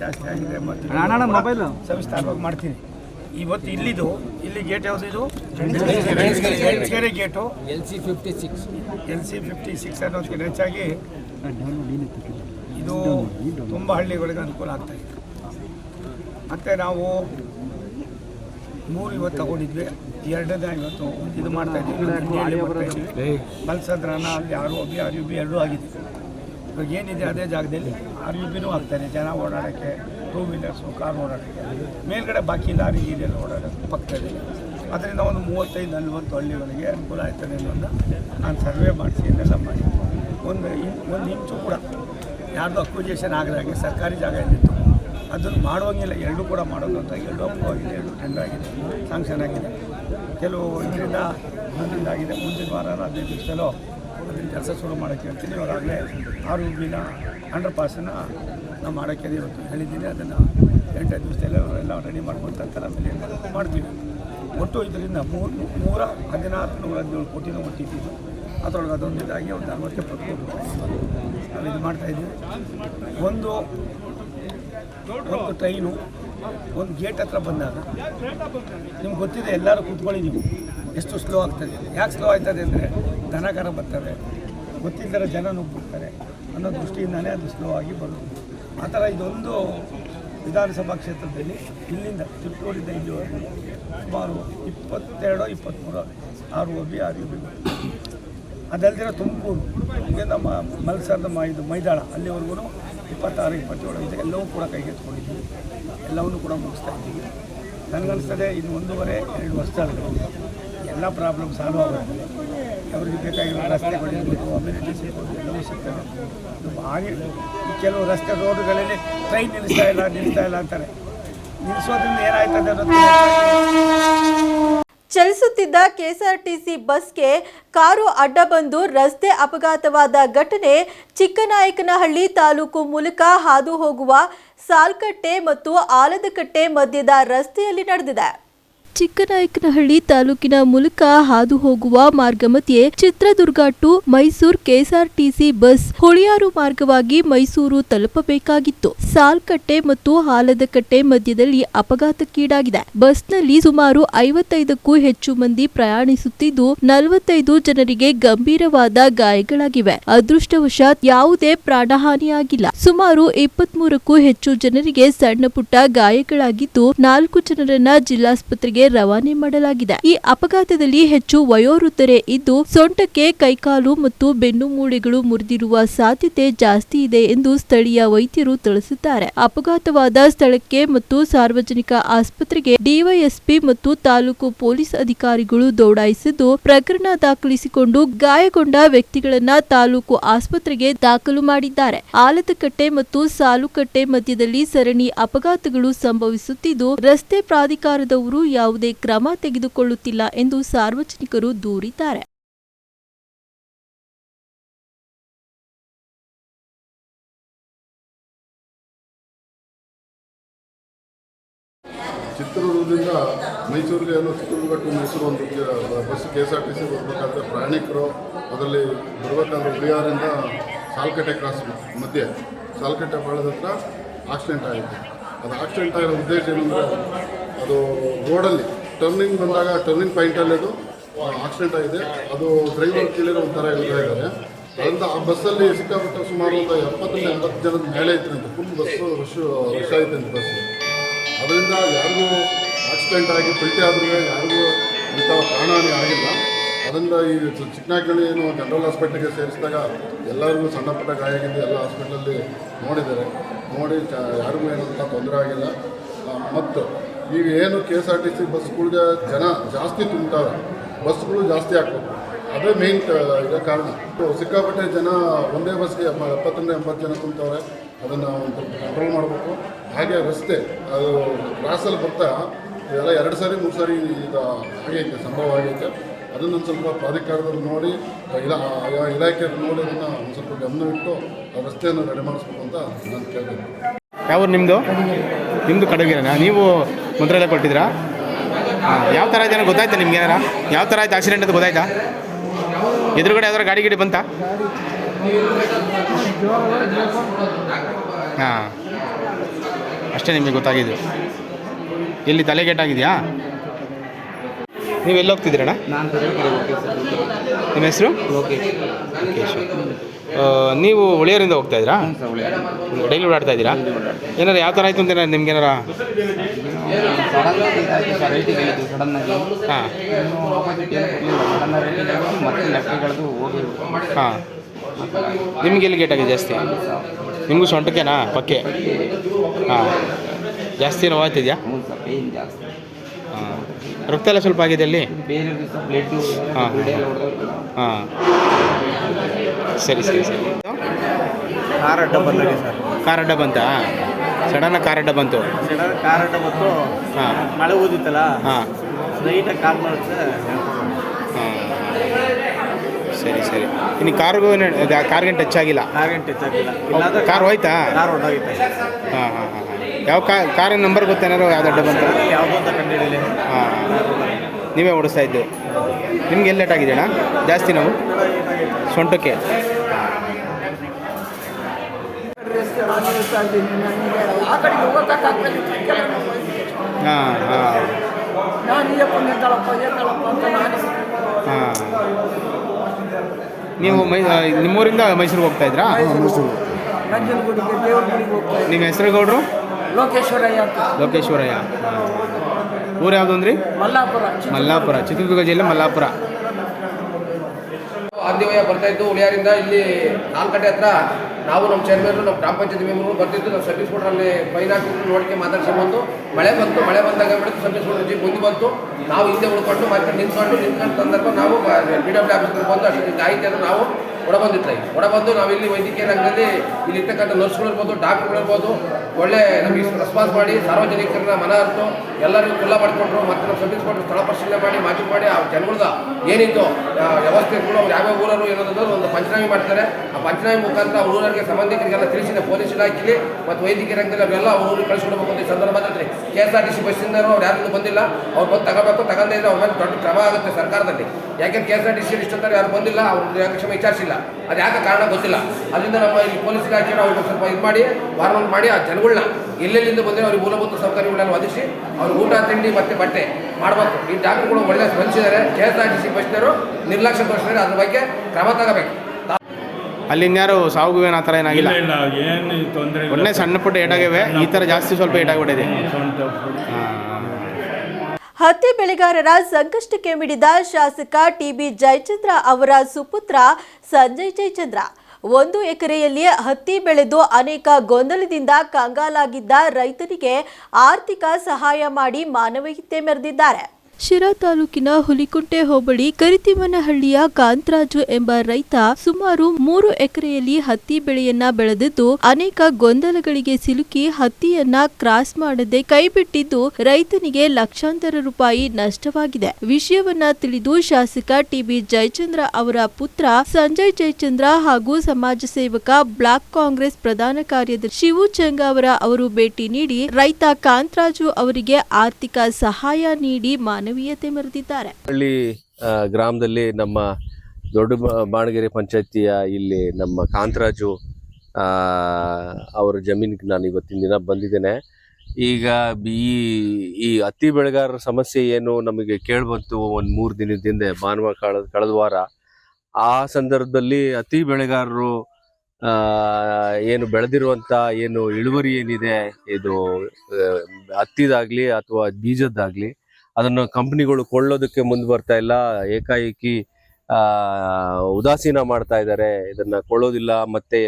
ಜಾಸ್ತಿ ಆಗಿದೆ ಇವತ್ತು ಇಲ್ಲಿದು ಇಲ್ಲಿ ಗೇಟ್ ಯಾವುದು ಇದು? Belsgere gate L C fifty six L C fifty six ಅನ್ನೋದಕ್ಕಿಂತ ಹೆಚ್ಚಾಗಿ ಇದು ತುಂಬ ಹಳ್ಳಿಗಳಿಗೆ ಅನುಕೂಲ ಆಗ್ತಾ ಇದೆ. ಮತ್ತು ನಾವು ಮೂರು ಇವತ್ತು ತಗೊಂಡಿದ್ವಿ. ಎರಡನೇ ಇವತ್ತು ಇದು ಮಾಡ್ತಾ ಇದ್ದೀವಿ. ಬಲ್ಸದ್ರನ್ನ ಅಲ್ಲಿ ಆರು ಬಿ ಆರ್ ಯು ಬಿ ಎರಡೂ ಆಗಿದೆ. ಇವಾಗ ಏನಿದೆ ಅದೇ ಜಾಗದಲ್ಲಿ ಆರ್ ಯು ಬಿನೂ ಆಗ್ತಾನೆ ಜನ ಓಡಾಡೋಕ್ಕೆ ಟೂ ವೀಲರ್ಸು ಕಾರ್ ಓಡಾಡೋಕ್ಕೆ. ಮೇಲ್ಗಡೆ ಬಾಕಿ ಲಾರಿ ಗೀರಿಯಲ್ಲಿ ಓಡಾಡೋಕ್ಕೆ ಪಕ್ಕದಲ್ಲಿ. ಅದರಿಂದ ಒಂದು ಮೂವತ್ತೈದು, ನಲ್ವತ್ತು ಹಳ್ಳಿಗಳಿಗೆ ಅನುಕೂಲ ಆಯ್ತದೆ ಅನ್ನೋದನ್ನ ನಾನು ಸರ್ವೆ ಮಾಡಿಸಿ ಇದೆಲ್ಲ ಮಾಡಿ. ಒಂದು ಒಂದು ಇಂಚು ಕೂಡ ಯಾರ್ದು ಅಕ್ವಿಜೇಷನ್ ಆಗದಾಗೆ ಸರ್ಕಾರಿ ಜಾಗ ಇದ್ದಿತ್ತು, ಅದನ್ನು ಮಾಡುವಂಗಿಲ್ಲ, ಎರಡೂ ಕೂಡ ಮಾಡೋದು ಅಂತ ಎರಡು ಆಗಿದೆ, ಎರಡು ಟೆಂಡರ್ ಆಗಿದೆ ಸ್ಯಾಂಕ್ಷನ್ ಆಗಿದೆ. ಕೆಲವು ಇದರಿಂದ, ಮುಂದಿನ ಆಗಿದೆ, ಮುಂದಿನ ವಾರ ಹದಿನೈದು ದಿವಸದಲ್ಲೋ ಕೆಲಸ ಶುರು ಮಾಡೋಕ್ಕೆ ಹೇಳ್ತೀನಿ. ಇವಾಗಲೇ ಆರು ಬಿನ ಅಂಡರ್ ಪಾಸನ್ನು ನಾವು ಮಾಡೋಕ್ಕೆ ಇವತ್ತು ಹೇಳಿದ್ದೀನಿ. ಅದನ್ನು ಎಂಟೈದು ದಿವಸದಲ್ಲಿ ಎಲ್ಲ ರೆಡಿ ಮಾಡ್ಕೊಳ್ತಾರೆ ಮಾಡೋದು ಮಾಡ್ತೀವಿ. ಒಟ್ಟು ಇದರಿಂದ ಮೂರು, ನೂರ ಹದಿನಾರು, ನೂರ ಹದಿನೇಳು ಕೋಟಿನೂ ಒಟ್ಟಿದ್ದೀವಿ ಅದರೊಳಗೆ ಅದೊಂದು ಇದಾಗಿ ಒಂದು ಅರವತ್ತು ಕೋಟಿ ನಾವು ಇದು ಮಾಡ್ತಾಯಿದ್ದೀವಿ ಒಂದು ಒಂದು ಟ್ರೈನು ಒಂದು ಗೇಟ್ ಹತ್ರ ಬಂದಾಗ ನಿಮ್ಗೆ ಗೊತ್ತಿದೆ ಎಲ್ಲರೂ ಕೂತ್ಕೊಳ್ಳಿ ನೀವು. ಎಷ್ಟು ಸ್ಲೋ ಆಗ್ತದೆ, ಯಾಕೆ ಸ್ಲೋ ಆಗ್ತದೆ ಅಂದರೆ ದನಕರ ಬರ್ತವೆ ಗೊತ್ತಿಲ್ಲದ ಜನ ನುಗ್ಗಿರ್ತಾರೆ ಅನ್ನೋ ದೃಷ್ಟಿಯಿಂದಲೇ ಅದು ಸ್ಲೋ ಆಗಿ ಬರುತ್ತೆ ಆ ಥರ ಇದೊಂದು ವಿಧಾನಸಭಾ ಕ್ಷೇತ್ರದಲ್ಲಿ ಇಲ್ಲಿಂದ ಚಿತ್ತೂರಿಂದ ಇಲ್ಲಿವರೆಗೂ ಸುಮಾರು ಇಪ್ಪತ್ತೆರಡು, ಇಪ್ಪತ್ತ್ಮೂರು R O B R U B ಅದಲ್ದಿರೋ Tumakuru, ಹೀಗೆ ನಮ್ಮ ಮಲ್ಸರ್ದ ಇದು ಮೈದಾಳ, ಅಲ್ಲಿವರೆಗೂ ಇಪ್ಪತ್ತಾರು, ಇಪ್ಪತ್ತೇಳು ಇದೆ ಎಲ್ಲವೂ ಕೂಡ ಕೈಗೆತ್ಕೊಂಡಿದ್ದೀವಿ ಎಲ್ಲವನ್ನೂ ಕೂಡ ಮುಗಿಸ್ತಾ ಇದ್ದೀವಿ. ನನಗನ್ನಿಸ್ತದೆ ಇನ್ನು ಒಂದೂವರೆ, ಎರಡು ವರ್ಷದಲ್ಲಿ ಎಲ್ಲ ಪ್ರಾಬ್ಲಮ್ ಸಾಲ್ವ್ ಆಗುತ್ತೆ. ಅವ್ರಿಗೆ ಬೇಕಾಗಿರೋ ರಸ್ತೆಗಳಿರ್ಬೋದು ಅಮ್ಯುನಿಟೀಸ್ ಇರ್ಬೋದು ಎಲ್ಲವೂ ಹಾಗೆ ಕೆಲವು ರಸ್ತೆ ರೋಡುಗಳಲ್ಲಿ ಟ್ರೈನ್ ನಿಲ್ಲಿಸ್ತಾ ಇಲ್ಲ ನಿಲ್ಲಿಸ್ತಾ ಇಲ್ಲ ಅಂತಾರೆ. ನಿಲ್ಲಿಸೋದ್ರಿಂದ ಏನಾಯ್ತದೆ ಚಲಿಸುತ್ತಿದ್ದ ಕೆಎಸ್ಆರ್ಟಿಸಿ ಬಸ್ಗೆ ಕಾರು ಅಡ್ಡ ಬಂದು ರಸ್ತೆ ಅಪಘಾತವಾದ ಘಟನೆ ಚಿಕ್ಕನಾಯಕನಹಳ್ಳಿ ತಾಲೂಕು ಮೂಲಕ ಹಾದು ಹೋಗುವ ಸಾಲ್ಕಟ್ಟೆ ಮತ್ತು ಆಲದಕಟ್ಟೆ ಮಧ್ಯದ ರಸ್ತೆಯಲ್ಲಿ ನಡೆದಿದೆ. ಚಿಕ್ಕನಾಯಕನಹಳ್ಳಿ ತಾಲೂಕಿನ ಮೂಲಕ ಹಾದು ಹೋಗುವ ಮಾರ್ಗ ಮಧ್ಯೆ Chitradurga to Mysuru KSRTC bus Huliyar ಮಾರ್ಗವಾಗಿ ಮೈಸೂರು ತಲುಪಬೇಕಾಗಿತ್ತು. ಸಾಲ್ಕಟ್ಟೆ ಮತ್ತು ಹಾಲದಕಟ್ಟೆ ಮಧ್ಯದಲ್ಲಿ ಅಪಘಾತಕ್ಕೀಡಾಗಿದೆ. ಬಸ್ನಲ್ಲಿ ಸುಮಾರು ಐವತ್ತೈದಕ್ಕೂ ಹೆಚ್ಚು ಮಂದಿ ಪ್ರಯಾಣಿಸುತ್ತಿದ್ದು, ನಲವತ್ತೈದು ಜನರಿಗೆ ಗಂಭೀರವಾದ ಗಾಯಗಳಾಗಿವೆ. ಅದೃಷ್ಟವಶಾತ್ ಯಾವುದೇ ಪ್ರಾಣಹಾನಿಯಾಗಿಲ್ಲ. ಸುಮಾರು ಇಪ್ಪತ್ಮೂರಕ್ಕೂ ಹೆಚ್ಚು ಜನರಿಗೆ ಸಣ್ಣ ಪುಟ್ಟ ಗಾಯಗಳಾಗಿದ್ದು, ನಾಲ್ಕು ಜನರನ್ನ ಜಿಲ್ಲಾಸ್ಪತ್ರೆಗೆ ಆಸ್ಪತ್ರೆಗೆ ರವಾನೆ ಮಾಡಲಾಗಿದೆ. ಈ ಅಪಘಾತದಲ್ಲಿ ಹೆಚ್ಚು ವಯೋವೃದ್ಧರೇ ಇದ್ದು, ಸೊಂಟಕ್ಕೆ ಕೈಕಾಲು ಮತ್ತು ಬೆನ್ನು ಮೂಳೆಗಳು ಮುರಿದಿರುವ ಸಾಧ್ಯತೆ ಜಾಸ್ತಿ ಇದೆ ಎಂದು ಸ್ಥಳೀಯ ವೈದ್ಯರು ತಿಳಿಸುತ್ತಾರೆ ಅಪಘಾತವಾದ ಸ್ಥಳಕ್ಕೆ ಮತ್ತು ಸಾರ್ವಜನಿಕ ಆಸ್ಪತ್ರೆಗೆ ಡಿವೈಎಸ್ಪಿ ಮತ್ತು ತಾಲೂಕು ಪೊಲೀಸ್ ಅಧಿಕಾರಿಗಳು ದೌಡಾಯಿಸಿದ್ದು, ಪ್ರಕರಣ ದಾಖಲಿಸಿಕೊಂಡು ಗಾಯಗೊಂಡ ವ್ಯಕ್ತಿಗಳನ್ನ ತಾಲೂಕು ಆಸ್ಪತ್ರೆಗೆ ದಾಖಲು ಮಾಡಿದ್ದಾರೆ. ಆಲತಕಟ್ಟೆ ಮತ್ತು ಸಾಲುಕಟ್ಟೆ ಮಧ್ಯದಲ್ಲಿ ಸರಣಿ ಅಪಘಾತಗಳು ಸಂಭವಿಸುತ್ತಿದ್ದು, ರಸ್ತೆ ಪ್ರಾಧಿಕಾರದವರು ಯಾವುದೇ ಕ್ರಮ ತೆಗೆದುಕೊಳ್ಳುತ್ತಿಲ್ಲ ಎಂದು ಸಾರ್ವಜನಿಕರು ದೂರಿದ್ದಾರೆ. ಚಿತ್ರದುರ್ಗದಿಂದ ಮೈಸೂರಿಗೆ ಏನೋ ಚಿತ್ರದುರ್ಗ ಟು ಮೈಸೂರು ಒಂದು bus K S R T C ಬರಬೇಕಾದ್ರೆ ಪ್ರಯಾಣಿಕರು ಅದರಲ್ಲಿ ಬರಬೇಕಾದ್ರೆ ಬಿಹಾರಿಂದ ಸಾಲ್ಕಟ್ಟೆ ಕ್ರಾಸ್ ಮಧ್ಯೆ. ಸಾಲ್ಕಟ್ಟೆ ಪಾಳದ ಹತ್ರ ಆಕ್ಸಿಡೆಂಟ್ ಆಗಿದೆ. ಅದು ಆಕ್ಸಿಡೆಂಟ್ ಆಗಿರೋ ಉದ್ದೇಶ ಏನಂದರೆ ಅದು ರೋಡಲ್ಲಿ ಟರ್ನಿಂಗ್ ಬಂದಾಗ ಟರ್ನಿಂಗ್ ಪಾಯಿಂಟಲ್ಲಿ ಅದು ಆಕ್ಸಿಡೆಂಟ್ ಆಗಿದೆ. ಅದು ಡ್ರೈವರ್ ಕೀಳಿರೋ ಒಂಥರ ಹೇಳ್ತಾ ಇದ್ದಾರೆ. ಅದರಿಂದ ಆ ಬಸ್ಸಲ್ಲಿ ಸಿಕ್ಕಾಪಟ್ಟೆ ಸುಮಾರು ಒಂದು ಎಪ್ಪತ್ತರಿಂದ ಎಂಬತ್ತು ಜನದ ಮೇಲೆ ಇತ್ತು ಫುಲ್ ಬಸ್ಸು ರಶ್ ರಶ್ ಅಂತ ಬಸ್ ಅದರಿಂದ ಯಾರಿಗೂ ಆಕ್ಸಿಡೆಂಟ್ ಆಗಿ ಪಲ್ಟಿ ಆದ್ರೂ ಯಾರಿಗೂ ಇಂಥ ಪ್ರಾಣಹಾನಿ ಆಗಿಲ್ಲ. ಅದರಿಂದ ಈ ಚಿಕ್ಕನಾಗಲಿ ಏನು ಜನರಲ್ ಹಾಸ್ಪಿಟ್ಲಿಗೆ ಸೇರಿಸಿದಾಗ ಎಲ್ಲರಿಗೂ ಸಣ್ಣ ಪುಟ್ಟ ಗಾಯ ಎಲ್ಲ ಹಾಸ್ಪಿಟ್ಲಲ್ಲಿ ನೋಡಿದ್ದಾರೆ. ನೋಡಿ ಯಾರಿಗೂ ಏನಂತ ತೊಂದರೆ ಆಗಿಲ್ಲ. ಮತ್ತು ಈಗ ಏನು K S R T C ಬಸ್ಗಳಿಗೆ ಜನ ಜಾಸ್ತಿ ತುಂಬ್ತಾರೆ, ಬಸ್ಗಳು ಜಾಸ್ತಿ ಹಾಕ್ಬೇಕು ಅದೇ ಮೇನ್ ಇದ ಕಾರಣ. ಸಿಕ್ಕಾಪಟ್ಟೆ ಜನ ಒಂದೇ ಬಸ್ಗೆ ಎಪ್ಪ- ಎಪ್ಪತ್ತರಿಂದ ಎಂಬತ್ತು ಜನ ತುಂಬ್ತವ್ರೆ. ಅದನ್ನು ಒಂದು ಕಂಟ್ರೋಲ್ ಮಾಡಬೇಕು. ಹಾಗೆ ರಸ್ತೆ, ಅದು ಕ್ರಾಸಲ್ಲಿ ಬರ್ತಾ, ಇದೆಲ್ಲ ಎರಡು ಸಾರಿ, ಮೂರು ಸಾರಿ ಇದು ಆಗೈತೆ ಸಂಭವ ಆಗೈತೆ ಅದನ್ನು ಒಂದು ಸ್ವಲ್ಪ ಪ್ರಾಧಿಕಾರದವ್ರು ನೋಡಿ, ಇಲಾ ಆಯಾ ಇಲಾಖೆಯವ್ರು ನೋಡಿ ಅದನ್ನು ಒಂದು ಸ್ವಲ್ಪ ಗಮನವಿಟ್ಟು ಆ ರಸ್ತೆಯನ್ನು ರೆಡಿ ಮಾಡಿಸ್ಬೇಕು ಅಂತ ನಾನು ಕೇಳ್ತೀನಿ. ಯಾವ ನಿಮ್ಮದು ನಿಮ್ಮದು ಕಡೆಗೆ ನೀವು ಮಂತ್ರಾಲಯ ಕೊಟ್ಟಿದ್ರಾ ಹಾಂ ಯಾವ ಥರ ಇದೆ ಗೊತ್ತಾಯ್ತಾ ನಿಮ್ಗೆ ಏನಾರ? ಯಾವ ಥರ ಆಯ್ತು ಆಕ್ಸಿಡೆಂಟ್ ಅಂತ ಗೊತ್ತಾಯ್ತಾ? ಎದುರುಗಡೆ ಯಾವ್ದಾರ ಗಾಡಿ ಗಿಡಿ ಬಂತಾ? ಹಾಂ. ಅಷ್ಟೇ ನಿಮಗೆ ಗೊತ್ತಾಗಿದ್ದು. ಎಲ್ಲಿ ತಲೆಗೇಟಾಗಿದೆಯಾ ನೀವು ಎಲ್ಲಿ ಹೋಗ್ತಿದ್ದೀರಣ್ಣ? ನಿಮ್ಮ ಹೆಸರು? ಲೋಕೇಶ್. ನೀವು ಉಳಿಯರಿಂದ ಹೋಗ್ತಾ ಇದ್ದೀರಾ? ಡೈಲಿ ಓಡಾಡ್ತಾ ಇದ್ದೀರಾ? ಏನಾರು ಯಾವ ಥರ ಆಯಿತು ಅಂತ ನಿಮ್ಗೆ ಏನಾರ ಹಾಂ. ನಿಮ್ಗೆ ಎಲ್ಲಿ ಗೇಟ್ ಆಗಿದೆ ಜಾಸ್ತಿ? ನಿಮಗೂ ಸೊಂಟಕ್ಕೆನಾ? ಪಕ್ಕೆ? ಹಾಂ. ಜಾಸ್ತಿ ನೋವಾಗ್ತಿದೆಯಾ? ಹಾಂ ರಕ್ತ ಎಲ್ಲ ಸ್ವಲ್ಪ ಆಗಿದೆ ಅಲ್ಲಿ? ಹಾ. ಹಾಂ. ಸರಿ ಸರಿ ಸರಿ. ಕಾರ ಅಡ್ಡ ಬಂದಾಗೆ ಸರ್. ಕಾರ್ ಅಡ್ಡ ಬಂತಾ? ಸಡನ್ನಾಗಿ ಕಾರ್ ಅಡ್ಡ ಬಂತು. ಸಡನ್ ಕಾರ್ ಅಡ್ಡ ಬಂತು. ಹಾಂ. ಮಳೆ ಊದಿತ್ತಲ್ಲ ಹಾಂ. ಸ್ಟ್ರೈಟಾಗಿ ಕಾಲ್ ಮಾಡುತ್ತೆ ಹಾಂ ಸರಿ ಸರಿ. ಇನ್ನು ಕಾರ್ಗೂ ಕಾರ್ಗೆ ಟಚ್ ಆಗಿಲ್ಲ? ಕಾರ್ಗೆ ಗಂಟೆ ಟಚ್ ಆಗಿಲ್ಲ. ಇಲ್ಲಾಂದ್ರೆ ಕಾರ್ ಹೋಯ್ತಾ? ಕಾರ್ ಹೊಡೆದಾಗಿತ್ತೆ. ಹಾಂ ಹಾಂ ಹಾಂ. ಯಾವ ಕಾರ್ ಕಾರಿನ ನಂಬರ್ ಗೊತ್ತೇನಾರು ಯಾವ ದೊಡ್ಡ ಬಂತು? ಯಾವುದೋ ಅಂತ ಕಂಡಿಡಿಲಿ ಹಾಂ. ನೀವೇ ಓಡಿಸ್ತಾ ಇದ್ದು. ನಿಮ್ಗೆ ಎಲ್ಲಿ ಲೇಟ್ ಆಗಿದೆಯಣ್ಣ? ಜಾಸ್ತಿ ನಾವು? ಸೊಂಟಕ್ಕೆ. ಹಾಂ ಹಾಂ. ಹಾಂ. ನೀವು ಮೈ ನಿಮ್ಮೂರಿಂದ ಮೈಸೂರಿಗೆ ಹೋಗ್ತಾ ಇದ್ರಾ? ನಿಮ್ಮ ಹೆಸರು ಗೌಡ್ರು? ಲೋಕೇಶ್ವರಯ್ಯ ಅಂತ. ಲೋಕೇಶ್ವರಯ್ಯ ಊರು ಯಾವುದು ಅಂದ್ರಿ? ಮಲ್ಲಾಪುರ ಮಲ್ಲಾಪುರ ಚಿತ್ರದುರ್ಗ ಜಿಲ್ಲೆ ಮಲ್ಲಾಪುರ. ಆದ್ಯವಯ್ಯ ಬರ್ತಾ ಇದ್ದು ಉಳಿಯಾರಿಂದ ಇಲ್ಲಿ ನಾಲ್ಕಟ್ಟೆ ಹತ್ರ ನಾವು ನಮ್ಮ ಚೇರ್ಮನ್ ನಮ್ಮ ಗ್ರಾಮ ಪಂಚಾಯತ್ ಮೆಂಬರು ಬರ್ತಿದ್ದು ನಾವು ಸರ್ವಿಸ್ ಕೊಟ್ರಲ್ಲಿ ಫೈನ್ ಹಾಕಿದ್ರು ನೋಡಿಕೆ ಮಾತಾಡ್ಸಿ ಬಂದು. ಮಳೆ ಬಂತು ಮಳೆ ಬಂದಾಗ ಬಿಟ್ಟು ಸರ್ವಿಸ್ ಬೋರ್ಡ್ ಜೀಪ್ ಮುಂದೆ ಬಂತು. ನಾವು ಹಿಂದೆ ಉಳ್ಕೊಂಡು ಮತ್ತೆ ನಿಂತ್ಕೊಂಡು ನಿಂತ್ಕೊಂಡು ಸಂದರ್ಭ ನಾವು ಬಿ ಡಬ್ಲ್ಯೂ ಆಫೀಸ್ ಬಂದು ಅಷ್ಟು ಆಯ್ತು ಅಂತ ನಾವು ಒಡಬಂದಿತ್ತು ಬಂದು ನಾವು ಇಲ್ಲಿ ವೈದ್ಯಕೀಯ ರಂಗದಲ್ಲಿ ಇಲ್ಲಿ ಇರ್ತಕ್ಕಂಥ ನರ್ಸ್ಗಳು ಇರ್ಬೋದು ಡಾಕ್ಟರ್ಗಳು ಇರ್ಬೋದು ಒಳ್ಳೆ ನಮಗೆ ರೆಸ್ಪಾನ್ಸ್ ಮಾಡಿ, ಸಾರ್ವಜನಿಕರನ್ನ ಮನ ಅರ್ಥ ಎಲ್ಲರಿಗೂ ಕುಲ್ಲ ಮಾಡಿಕೊಟ್ರು ಮತ್ತೆ ನಾವು ಸರ್ವಿಸ್ ಸ್ಥಳ ಪರಿಶೀಲನೆ ಮಾಡಿ ಮಾಜಿ ಮಾಡಿ, ಆ ಜನಗಳದ ಏನಿತ್ತು ವ್ಯವಸ್ಥೆಗಳು, ಅವ್ರು ಯಾವ್ಯಾವ ಊರರು ಏನೋದು ಒಂದು ಪಂಚನಾಮಿ ಮಾಡ್ತಾರೆ. ಆ ಪಂಚನಾಮಿ ಮುಖಾಂತರ ಊರವರಿಗೆ ಸಂಬಂಧಿಕರಿಗೆಲ್ಲ ತಿಳಿಸಿದ ಪೊಲೀಸ್ ಇಲಾಖೆಲಿ ಮತ್ತು ವೈದ್ಯಕೀಯ ರಂಗದಲ್ಲಿ ಅವರೆಲ್ಲ ಅವ್ರ ಊರಿಗೆ ಕಳಿಸ್ಕೊಡ್ಬೇಕು ಅಂತ ಈ ಸಂದರ್ಭದಲ್ಲಿ K S R T C ಬಸ್ಸಿಂದ ಅವ್ರು ಯಾರು ಬಂದಿಲ್ಲ. ಅವ್ರು ಬಂದು ತಗೋಬೇಕು ತಗೊಂಡೇ ಇದ್ರೆ ಅವ್ರ ಮೇಲೆ ದೊಡ್ಡ ಕ್ರಮ ಆಗುತ್ತೆ ಸರ್ಕಾರದಲ್ಲಿ. ಯಾಕೆಂದ್ರೆ K S R T C ಇಷ್ಟೊತ್ತಾರೆ ಯಾರು ಬಂದಿಲ್ಲ ಅವ್ರ ಕ್ಷಮೆ ವಿಚಾರಿಸಿಲ್ಲ? ಅದು ಯಾಕೆ ಕಾರಣ ಗೊತ್ತಿಲ್ಲ? ಅದರಿಂದ ನಮ್ಮ ಈ ಪೊಲೀಸ್ ಇಲಾಖೆ ಅವ್ರಿಗೆ ಸ್ವಲ್ಪ ಇದು ಮಾಡಿ ವಾರ್ನೌಟ್ ಮಾಡಿ ಆ ಜನಗಳನ್ನ ಎಲ್ಲೆಲ್ಲಿಂದ ಬಂದರೆ ಅವ್ರಿಗೆ ಮೂಲಭೂತ ಸೌಕರ್ಯಗಳನ್ನ ಒದಗಿಸಿ ಅವ್ರಿಗೆ ಊಟ ತಿಂಡಿ ಮತ್ತೆ ಬಟ್ಟೆ ಮಾಡಬೇಕು. ಈ ಡಾಕ್ಟರ್ಗಳು ಒಳ್ಳೆ ಸ್ಪಂದಿಸಿದ್ದಾರೆ. K S R T C ಬಸ್ನವರು ನಿರ್ಲಕ್ಷ್ಯ ತೋರಿಸಿದ್ದಾರೆ ಅದ್ರ ಬಗ್ಗೆ ಕ್ರಮ ತಗೋಬೇಕು. ಅಲ್ಲಿ ಇನ್ಯಾರು ಸಾವು ಏನು ಆ ಥರ ಏನಾಗಿಲ್ಲ. ಏನು ತೊಂದರೆ ಒಳ್ಳೆ ಸಣ್ಣ ಪುಟ್ಟ ಏಟಾಗಿವೆ. ಈ ಥರ ಜಾಸ್ತಿ ಸ್ವಲ್ಪ ಏಟಾಗ್ಬಿಟ್ಟಿದೆ. ಹಾಂ. ಹತ್ತಿ ಬೆಳೆಗಾರರ ಸಂಕಷ್ಟಕ್ಕೆ ಮಿಡಿದ ಶಾಸಕ ಟಿಬಿ ಜಯಚಂದ್ರ ಅವರ ಸುಪುತ್ರ ಸಂಜಯ್ ಜಯಚಂದ್ರ. ಒಂದು ಎಕರೆಯಲ್ಲಿ ಹತ್ತಿ ಬೆಳೆದು ಅನೇಕ ಗೊಂದಲದಿಂದ ಕಂಗಾಲಾಗಿದ್ದ ರೈತರಿಗೆ ಆರ್ಥಿಕ ಸಹಾಯ ಮಾಡಿ ಮಾನವೀಯತೆ ಮೆರೆದಿದ್ದಾರೆ. ಶಿರಾ ತಾಲೂಕಿನ ಹುಲಿಕುಂಟೆ ಹೋಬಳಿ ಕರಿತಿಮ್ಮನಹಳ್ಳಿಯ ಕಾಂತರಾಜು ಎಂಬ ರೈತ ಸುಮಾರು ಮೂರು ಎಕರೆಯಲ್ಲಿ ಹತ್ತಿ ಬೆಳೆಯನ್ನ ಬೆಳೆದಿದ್ದು, ಅನೇಕ ಗೊಂದಲಗಳಿಗೆ ಸಿಲುಕಿ ಹತ್ತಿಯನ್ನ ಕ್ರಾಸ್ ಮಾಡದೆ ಕೈಬಿಟ್ಟಿದ್ದು ರೈತನಿಗೆ ಲಕ್ಷಾಂತರ ರೂಪಾಯಿ ನಷ್ಟವಾಗಿದೆ. ವಿಷಯವನ್ನ ತಿಳಿದು ಶಾಸಕ ಟಿಬಿ ಜಯಚಂದ್ರ ಅವರ ಪುತ್ರ ಸಂಜಯ್ ಜಯಚಂದ್ರ ಹಾಗೂ ಸಮಾಜ ಸೇವಕ ಬ್ಲಾಕ್ ಕಾಂಗ್ರೆಸ್ ಪ್ರಧಾನ ಕಾರ್ಯದರ್ಶಿ ಶಿವು ಚಂಗಾವರ ಅವರು ಭೇಟಿ ನೀಡಿ ರೈತ ಕಾಂತರಾಜು ಅವರಿಗೆ ಆರ್ಥಿಕ ಸಹಾಯ ನೀಡಿ ಮಾನವೀಯತೆ ಮೆರೆದಿದ್ದಾರೆ. ಹಳ್ಳಿ ಗ್ರಾಮದಲ್ಲಿ ನಮ್ಮ ದೊಡ್ಡ ಬಾಣಗೆರೆ ಪಂಚಾಯತಿಯ ಇಲ್ಲಿ ನಮ್ಮ ಕಾಂತರಾಜು ಅವರ ಜಮೀನಿಗೆ ನಾನು ಇವತ್ತಿನ ದಿನ ಬಂದಿದ್ದೇನೆ. ಈಗ ಈ ಈ ಹತ್ತಿ ಬೆಳೆಗಾರರ ಸಮಸ್ಯೆ ಏನು ನಮಗೆ ಕೇಳಬಂತು ಒಂದು ಮೂರು ದಿನದ ಹಿಂದೆ, ಭಾನುವಾರ ಕಳೆದ ಕಳೆದ ವಾರ. ಆ ಸಂದರ್ಭದಲ್ಲಿ ಹತ್ತಿ ಬೆಳೆಗಾರರು ಏನು ಬೆಳೆದಿರುವಂಥ ಏನು ಇಳುವರಿ ಏನಿದೆ, ಇದು ಹತ್ತಿದಾಗ್ಲಿ ಅಥವಾ ಬೀಜದ್ದಾಗ್ಲಿ ಅದನ್ನು ಕಂಪ್ನಿಗಳು ಕೊಳ್ಳೋದಕ್ಕೆ ಮುಂದೆ ಬರ್ತಾ ಇಲ್ಲ. ಏಕಾಏಕಿ ಉದಾಸೀನ ಮಾಡ್ತಾ ಇದ್ದಾರೆ. ಇದನ್ನ ಕೊಳ್ಳೋದಿಲ್ಲ. ಮತ್ತೆ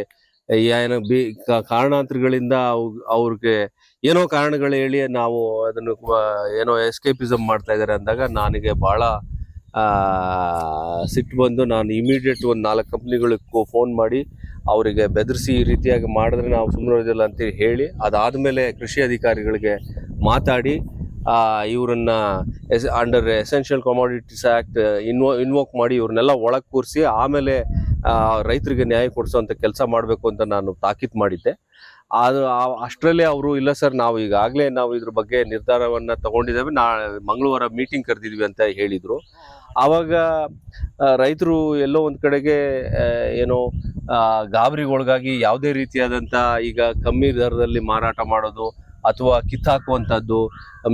ಏನು ಬಿ ಕಾರಣಾಂತರಗಳಿಂದ ಅವು, ಅವ್ರಿಗೆ ಏನೋ ಕಾರಣಗಳು ಹೇಳಿ ನಾವು ಅದನ್ನು ಏನೋ ಎಸ್ಕೇಪಿಸಮ್ ಮಾಡ್ತಾ ಇದ್ದಾರೆ ಅಂದಾಗ ನನಗೆ ಭಾಳ ಸಿಟ್ಟು ಬಂದು ನಾನು ಇಮಿಡಿಯೇಟ್ ಒಂದು ನಾಲ್ಕು ಕಂಪ್ನಿಗಳಿಗೆ ಫೋನ್ ಮಾಡಿ ಅವರಿಗೆ ಬೆದರಿಸಿ ಈ ರೀತಿಯಾಗಿ ಮಾಡಿದ್ರೆ ನಾವು ಸುಮ್ಮನೆ ಇರೋದಿಲ್ಲ ಅಂತ ಹೇಳಿ ಅದಾದಮೇಲೆ ಕೃಷಿ ಅಧಿಕಾರಿಗಳಿಗೆ ಮಾತಾಡಿ ಇವರನ್ನ as under Essential Commodities Act ಇನ್ವೋ invoke ಮಾಡಿ ಇವ್ರನ್ನೆಲ್ಲ ಒಳಗೆ ಕೂರಿಸಿ ಆಮೇಲೆ ರೈತರಿಗೆ ನ್ಯಾಯ ಕೊಡಿಸೋವಂಥ ಕೆಲಸ ಮಾಡಬೇಕು ಅಂತ ನಾನು ತಾಕೀತು ಮಾಡಿದ್ದೆ. ಅದು ಅಷ್ಟರಲ್ಲೇ ಅವರು, ಇಲ್ಲ ಸರ್, ನಾವು ಈಗಾಗಲೇ ನಾವು ಇದ್ರ ಬಗ್ಗೆ ನಿರ್ಧಾರವನ್ನು ತಗೊಂಡಿದ್ದೇವೆ. ನಾ, ಮಂಗಳವಾರ ಮೀಟಿಂಗ್ ಕರೆದಿದ್ವಿ ಅಂತ ಹೇಳಿದರು. ಆವಾಗ ರೈತರು ಎಲ್ಲೋ ಒಂದು ಕಡೆಗೆ ಏನೋ ಗಾಬರಿಗೊಳಗಾಗಿ ಯಾವುದೇ ರೀತಿಯಾದಂಥ ಈಗ ಕಮ್ಮಿ ದರದಲ್ಲಿ ಮಾರಾಟ ಮಾಡೋದು ಅಥವಾ ಕಿತ್ತಾಕುವಂಥದ್ದು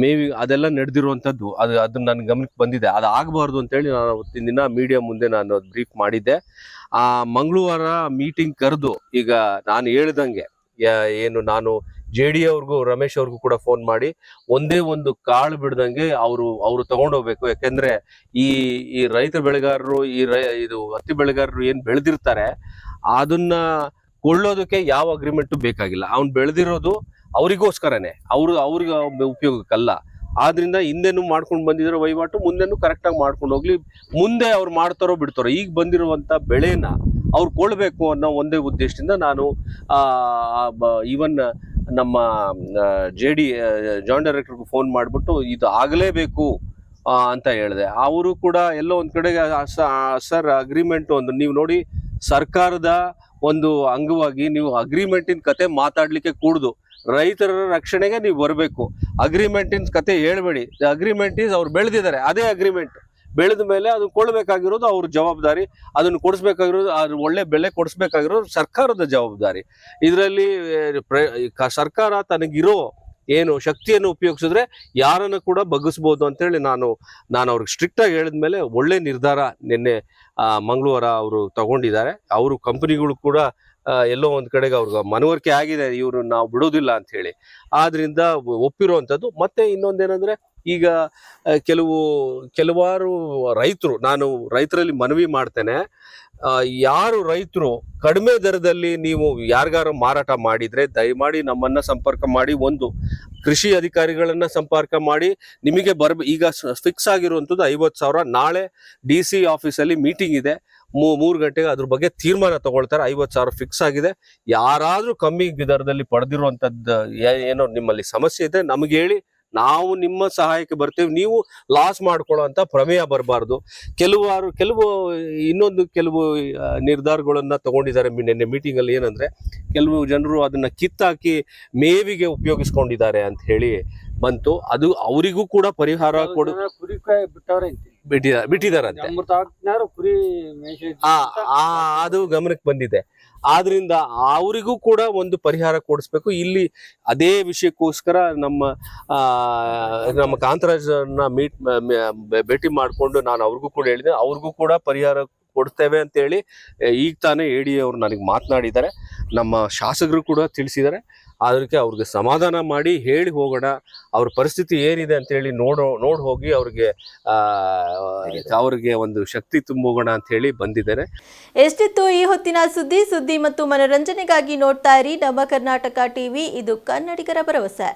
ಮೇವಿ ಅದೆಲ್ಲ ನಡೆದಿರುವಂಥದ್ದು, ಅದು ಅದು ನನ್ನ ಗಮನಕ್ಕೆ ಬಂದಿದೆ. ಅದು ಆಗಬಾರ್ದು ಅಂತೇಳಿ ನಾನು ಅವತ್ತಿನ ದಿನ ಮೀಡಿಯಾ ಮುಂದೆ ನಾನು ಬ್ರೀಫ್ ಮಾಡಿದ್ದೆ. ಆ ಮಂಗಳವಾರ ಮೀಟಿಂಗ್ ಕರೆದು ಈಗ ನಾನು ಹೇಳ್ದಂಗೆ ಏನು ನಾನು ಜೆ ಡಿ ಅವ್ರಿಗೂ, ರಮೇಶ್ ಅವ್ರಿಗೂ ಕೂಡ ಫೋನ್ ಮಾಡಿ, ಒಂದೇ ಒಂದು ಕಾಳು ಬಿಡ್ದಂಗೆ ಅವರು ಅವರು ತಗೊಂಡೋಗ್ಬೇಕು. ಯಾಕೆಂದ್ರೆ ಈ ಈ ರೈತ ಬೆಳೆಗಾರರು, ಈ ಇದು ಹತ್ತಿ ಬೆಳೆಗಾರರು ಏನು ಬೆಳೆದಿರ್ತಾರೆ, ಅದನ್ನ ಕೊಳ್ಳೋದಕ್ಕೆ ಯಾವ ಅಗ್ರಿಮೆಂಟು ಬೇಕಾಗಿಲ್ಲ. ಅವ್ನು ಬೆಳೆದಿರೋದು ಅವರಿಗೋಸ್ಕರನೇ. ಅವರು, ಅವ್ರಿಗೆ ಉಪಯೋಗಕ್ಕಲ್ಲ. ಆದ್ರಿಂದ ಹಿಂದೆನೂ ಮಾಡ್ಕೊಂಡು ಬಂದಿರೋ ವಹಿವಾಟು ಮುಂದೆನೂ ಕರೆಕ್ಟಾಗಿ ಮಾಡ್ಕೊಂಡು ಹೋಗ್ಲಿ. ಮುಂದೆ ಅವ್ರು ಮಾಡ್ತಾರೋ ಬಿಡ್ತಾರೋ, ಈಗ ಬಂದಿರುವಂತ ಬೆಳೆನ ಅವ್ರು ಕೊಳ್ಬೇಕು ಅನ್ನೋ ಒಂದೇ ಉದ್ದೇಶದಿಂದ ನಾನು ಈವನ್ ನಮ್ಮ ಜೆ ಡಿ ಜಾಯಿಂಟ್ ಡೈರೆಕ್ಟರ್ಗೆ ಫೋನ್ ಮಾಡಿಬಿಟ್ಟು ಇದು ಆಗಲೇಬೇಕು ಅಂತ ಹೇಳಿದೆ. ಅವರು ಕೂಡ ಎಲ್ಲೋ ಒಂದು ಕಡೆಗೆ ಸರ್ ಅಗ್ರಿಮೆಂಟು ಒಂದು, ನೀವು ನೋಡಿ ಸರ್ಕಾರದ ಒಂದು ಅಂಗವಾಗಿ ನೀವು ಅಗ್ರಿಮೆಂಟಿನ ಕತೆ ಮಾತಾಡಲಿಕ್ಕೆ ಕೂಡುದು. ರೈತರ ರಕ್ಷಣೆಗೆ ನೀವು ಬರಬೇಕು. ಅಗ್ರಿಮೆಂಟಿನ ಕತೆ ಹೇಳ್ಬೇಡಿ. ಅಗ್ರಿಮೆಂಟ್ ಈಸ್ ಅವ್ರು ಬೆಳೆದಿದ್ದಾರೆ. ಅದೇ ಅಗ್ರಿಮೆಂಟ್ ಬೆಳೆದ ಮೇಲೆ ಅದನ್ನ ಕೊಡಬೇಕಾಗಿರೋದು ಅವ್ರ ಜವಾಬ್ದಾರಿ. ಅದನ್ನು ಕೊಡಿಸ್ಬೇಕಾಗಿರೋದು ಅದ್ರ ಒಳ್ಳೆ ಬೆಲೆ ಕೊಡಿಸ್ಬೇಕಾಗಿರೋದು ಸರ್ಕಾರದ ಜವಾಬ್ದಾರಿ. ಇದರಲ್ಲಿ ಸರ್ಕಾರ ತನಗಿರೋ ಏನು ಶಕ್ತಿಯನ್ನು ಉಪಯೋಗಿಸಿದ್ರೆ ಯಾರನ್ನು ಕೂಡ ಬಗ್ಗಿಸ್ಬೋದು ಅಂತೇಳಿ ನಾನು ನಾನು ಅವ್ರಿಗೆ ಸ್ಟ್ರಿಕ್ಟಾಗಿ ಹೇಳಿದ್ಮೇಲೆ ಒಳ್ಳೆ ನಿರ್ಧಾರ ನಿನ್ನೆ ಮಂಗಳವಾರ ಅವರು ತಗೊಂಡಿದ್ದಾರೆ. ಅವರು ಕಂಪನಿಗಳು ಕೂಡ ಎಲ್ಲೋ ಒಂದು ಕಡೆಗೆ ಅವ್ರಿಗೆ ಮನವರಿಕೆ ಆಗಿದೆ, ಇವರು ನಾವು ಬಿಡೋದಿಲ್ಲ ಅಂತ ಹೇಳಿ. ಆದ್ರಿಂದ ಒಪ್ಪಿರುವಂಥದ್ದು ಮತ್ತೆ ಇನ್ನೊಂದೇನಂದ್ರೆ, ಈಗ ಕೆಲವು, ಕೆಲವಾರು ರೈತರು, ನಾನು ರೈತರಲ್ಲಿ ಮನವಿ ಮಾಡ್ತೇನೆ. ಯಾರು ರೈತರು, ಕಡಿಮೆ ದರದಲ್ಲಿ ನೀವು ಯಾರಿಗಾರು ಮಾರಾಟ ಮಾಡಿದ್ರೆ, ದಯಮಾಡಿ ನಮ್ಮನ್ನ ಸಂಪರ್ಕ ಮಾಡಿ. ಒಂದು, ಕೃಷಿ ಅಧಿಕಾರಿಗಳನ್ನ ಸಂಪರ್ಕ ಮಾಡಿ. ನಿಮಗೆ ಬರ ಈಗ ಫಿಕ್ಸ್ ಆಗಿರುವಂಥದ್ದು ಐವತ್ತು ಸಾವಿರ. ನಾಳೆ ಡಿ ಸಿ ಆಫೀಸಲ್ಲಿ ಮೀಟಿಂಗ್ ಇದೆ. ಮೂರು ಗಂಟೆಗೆ ಅದ್ರ ಬಗ್ಗೆ ತೀರ್ಮಾನ ತಗೊಳ್ತಾರೆ. ಐವತ್ತು ಸಾವಿರ ಫಿಕ್ಸ್ ಆಗಿದೆ. ಯಾರಾದರೂ ಕಮ್ಮಿ ದರದಲ್ಲಿ ಪಡೆದಿರುವಂಥದ್ದು ಏನೋ ನಿಮ್ಮಲ್ಲಿ ಸಮಸ್ಯೆ ಇದೆ, ನಮಗೆ ಹೇಳಿ. ನಾವು ನಿಮ್ಮ ಸಹಾಯಕ್ಕೆ ಬರ್ತೇವೆ. ನೀವು ಲಾಸ್ ಮಾಡ್ಕೊಳ್ಳೋಂಥ ಪ್ರಮೇಯ ಬರಬಾರ್ದು. ಕೆಲವಾರು ಕೆಲವು, ಇನ್ನೊಂದು ಕೆಲವು ನಿರ್ಧಾರಗಳನ್ನ ತಗೊಂಡಿದ್ದಾರೆ ನಿನ್ನೆ ಮೀಟಿಂಗ್ ಅಲ್ಲಿ ಏನಂದ್ರೆ, ಕೆಲವು ಜನರು ಅದನ್ನ ಕಿತ್ತಾಕಿ ಮೇವಿಗೆ ಉಪಯೋಗಿಸ್ಕೊಂಡಿದ್ದಾರೆ ಅಂತ ಹೇಳಿ ಬಂತು. ಅದು ಅವರಿಗೂ ಕೂಡ ಪರಿಹಾರ ಕೊಡು ಕುರಿ ಬಿಟ್ಟಿದಾರಂತೆ. ಅದು ಗಮನಕ್ಕೆ ಬಂದಿದೆ. ಆದ್ರಿಂದ ಅವರಿಗೂ ಕೂಡ ಒಂದು ಪರಿಹಾರ ಕೊಡಿಸ್ಬೇಕು. ಇಲ್ಲಿ ಅದೇ ವಿಷಯಕ್ಕೋಸ್ಕರ ನಮ್ಮ ಆ, ನಮ್ಮ ಕಾಂತರಾಜ್ ಮೀಟ್ ಭೇಟಿ ಮಾಡಿಕೊಂಡು ನಾನು ಅವ್ರಿಗೂ ಕೂಡ ಹೇಳಿದೆ. ಅವ್ರಿಗೂ ಕೂಡ ಪರಿಹಾರ ಕೊಡ್ತೇವೆ ಅಂತ ಹೇಳಿ ಈಗ ತಾನೇ ಎ ಡಿ ಅವರು ನನಗೆ ಮಾತನಾಡಿದ್ದಾರೆ. ನಮ್ಮ ಶಾಸಕರು ಕೂಡ ತಿಳಿಸಿದ್ದಾರೆ. ಅದಕ್ಕೆ ಅವ್ರಿಗೆ ಸಮಾಧಾನ ಮಾಡಿ ಹೇಳಿ ಹೋಗೋಣ, ಅವ್ರ ಪರಿಸ್ಥಿತಿ ಏನಿದೆ ಅಂತೇಳಿ ನೋಡೋ, ನೋಡಿ ಹೋಗಿ ಅವ್ರಿಗೆ ಅವ್ರಿಗೆ ಒಂದು ಶಕ್ತಿ ತುಂಬೋಗೋಣ ಅಂತ ಹೇಳಿ ಬಂದಿದ್ದಾರೆ. ಎಷ್ಟಿತ್ತು ಈ ಹೊತ್ತಿನ ಸುದ್ದಿ? ಸುದ್ದಿ ಮತ್ತು ಮನರಂಜನೆಗಾಗಿ ನೋಡ್ತಾ ಇರಿ ನಮ್ಮ ಕರ್ನಾಟಕ ಟಿವಿ ಇದು ಕನ್ನಡಿಗರ ಭರವಸೆ.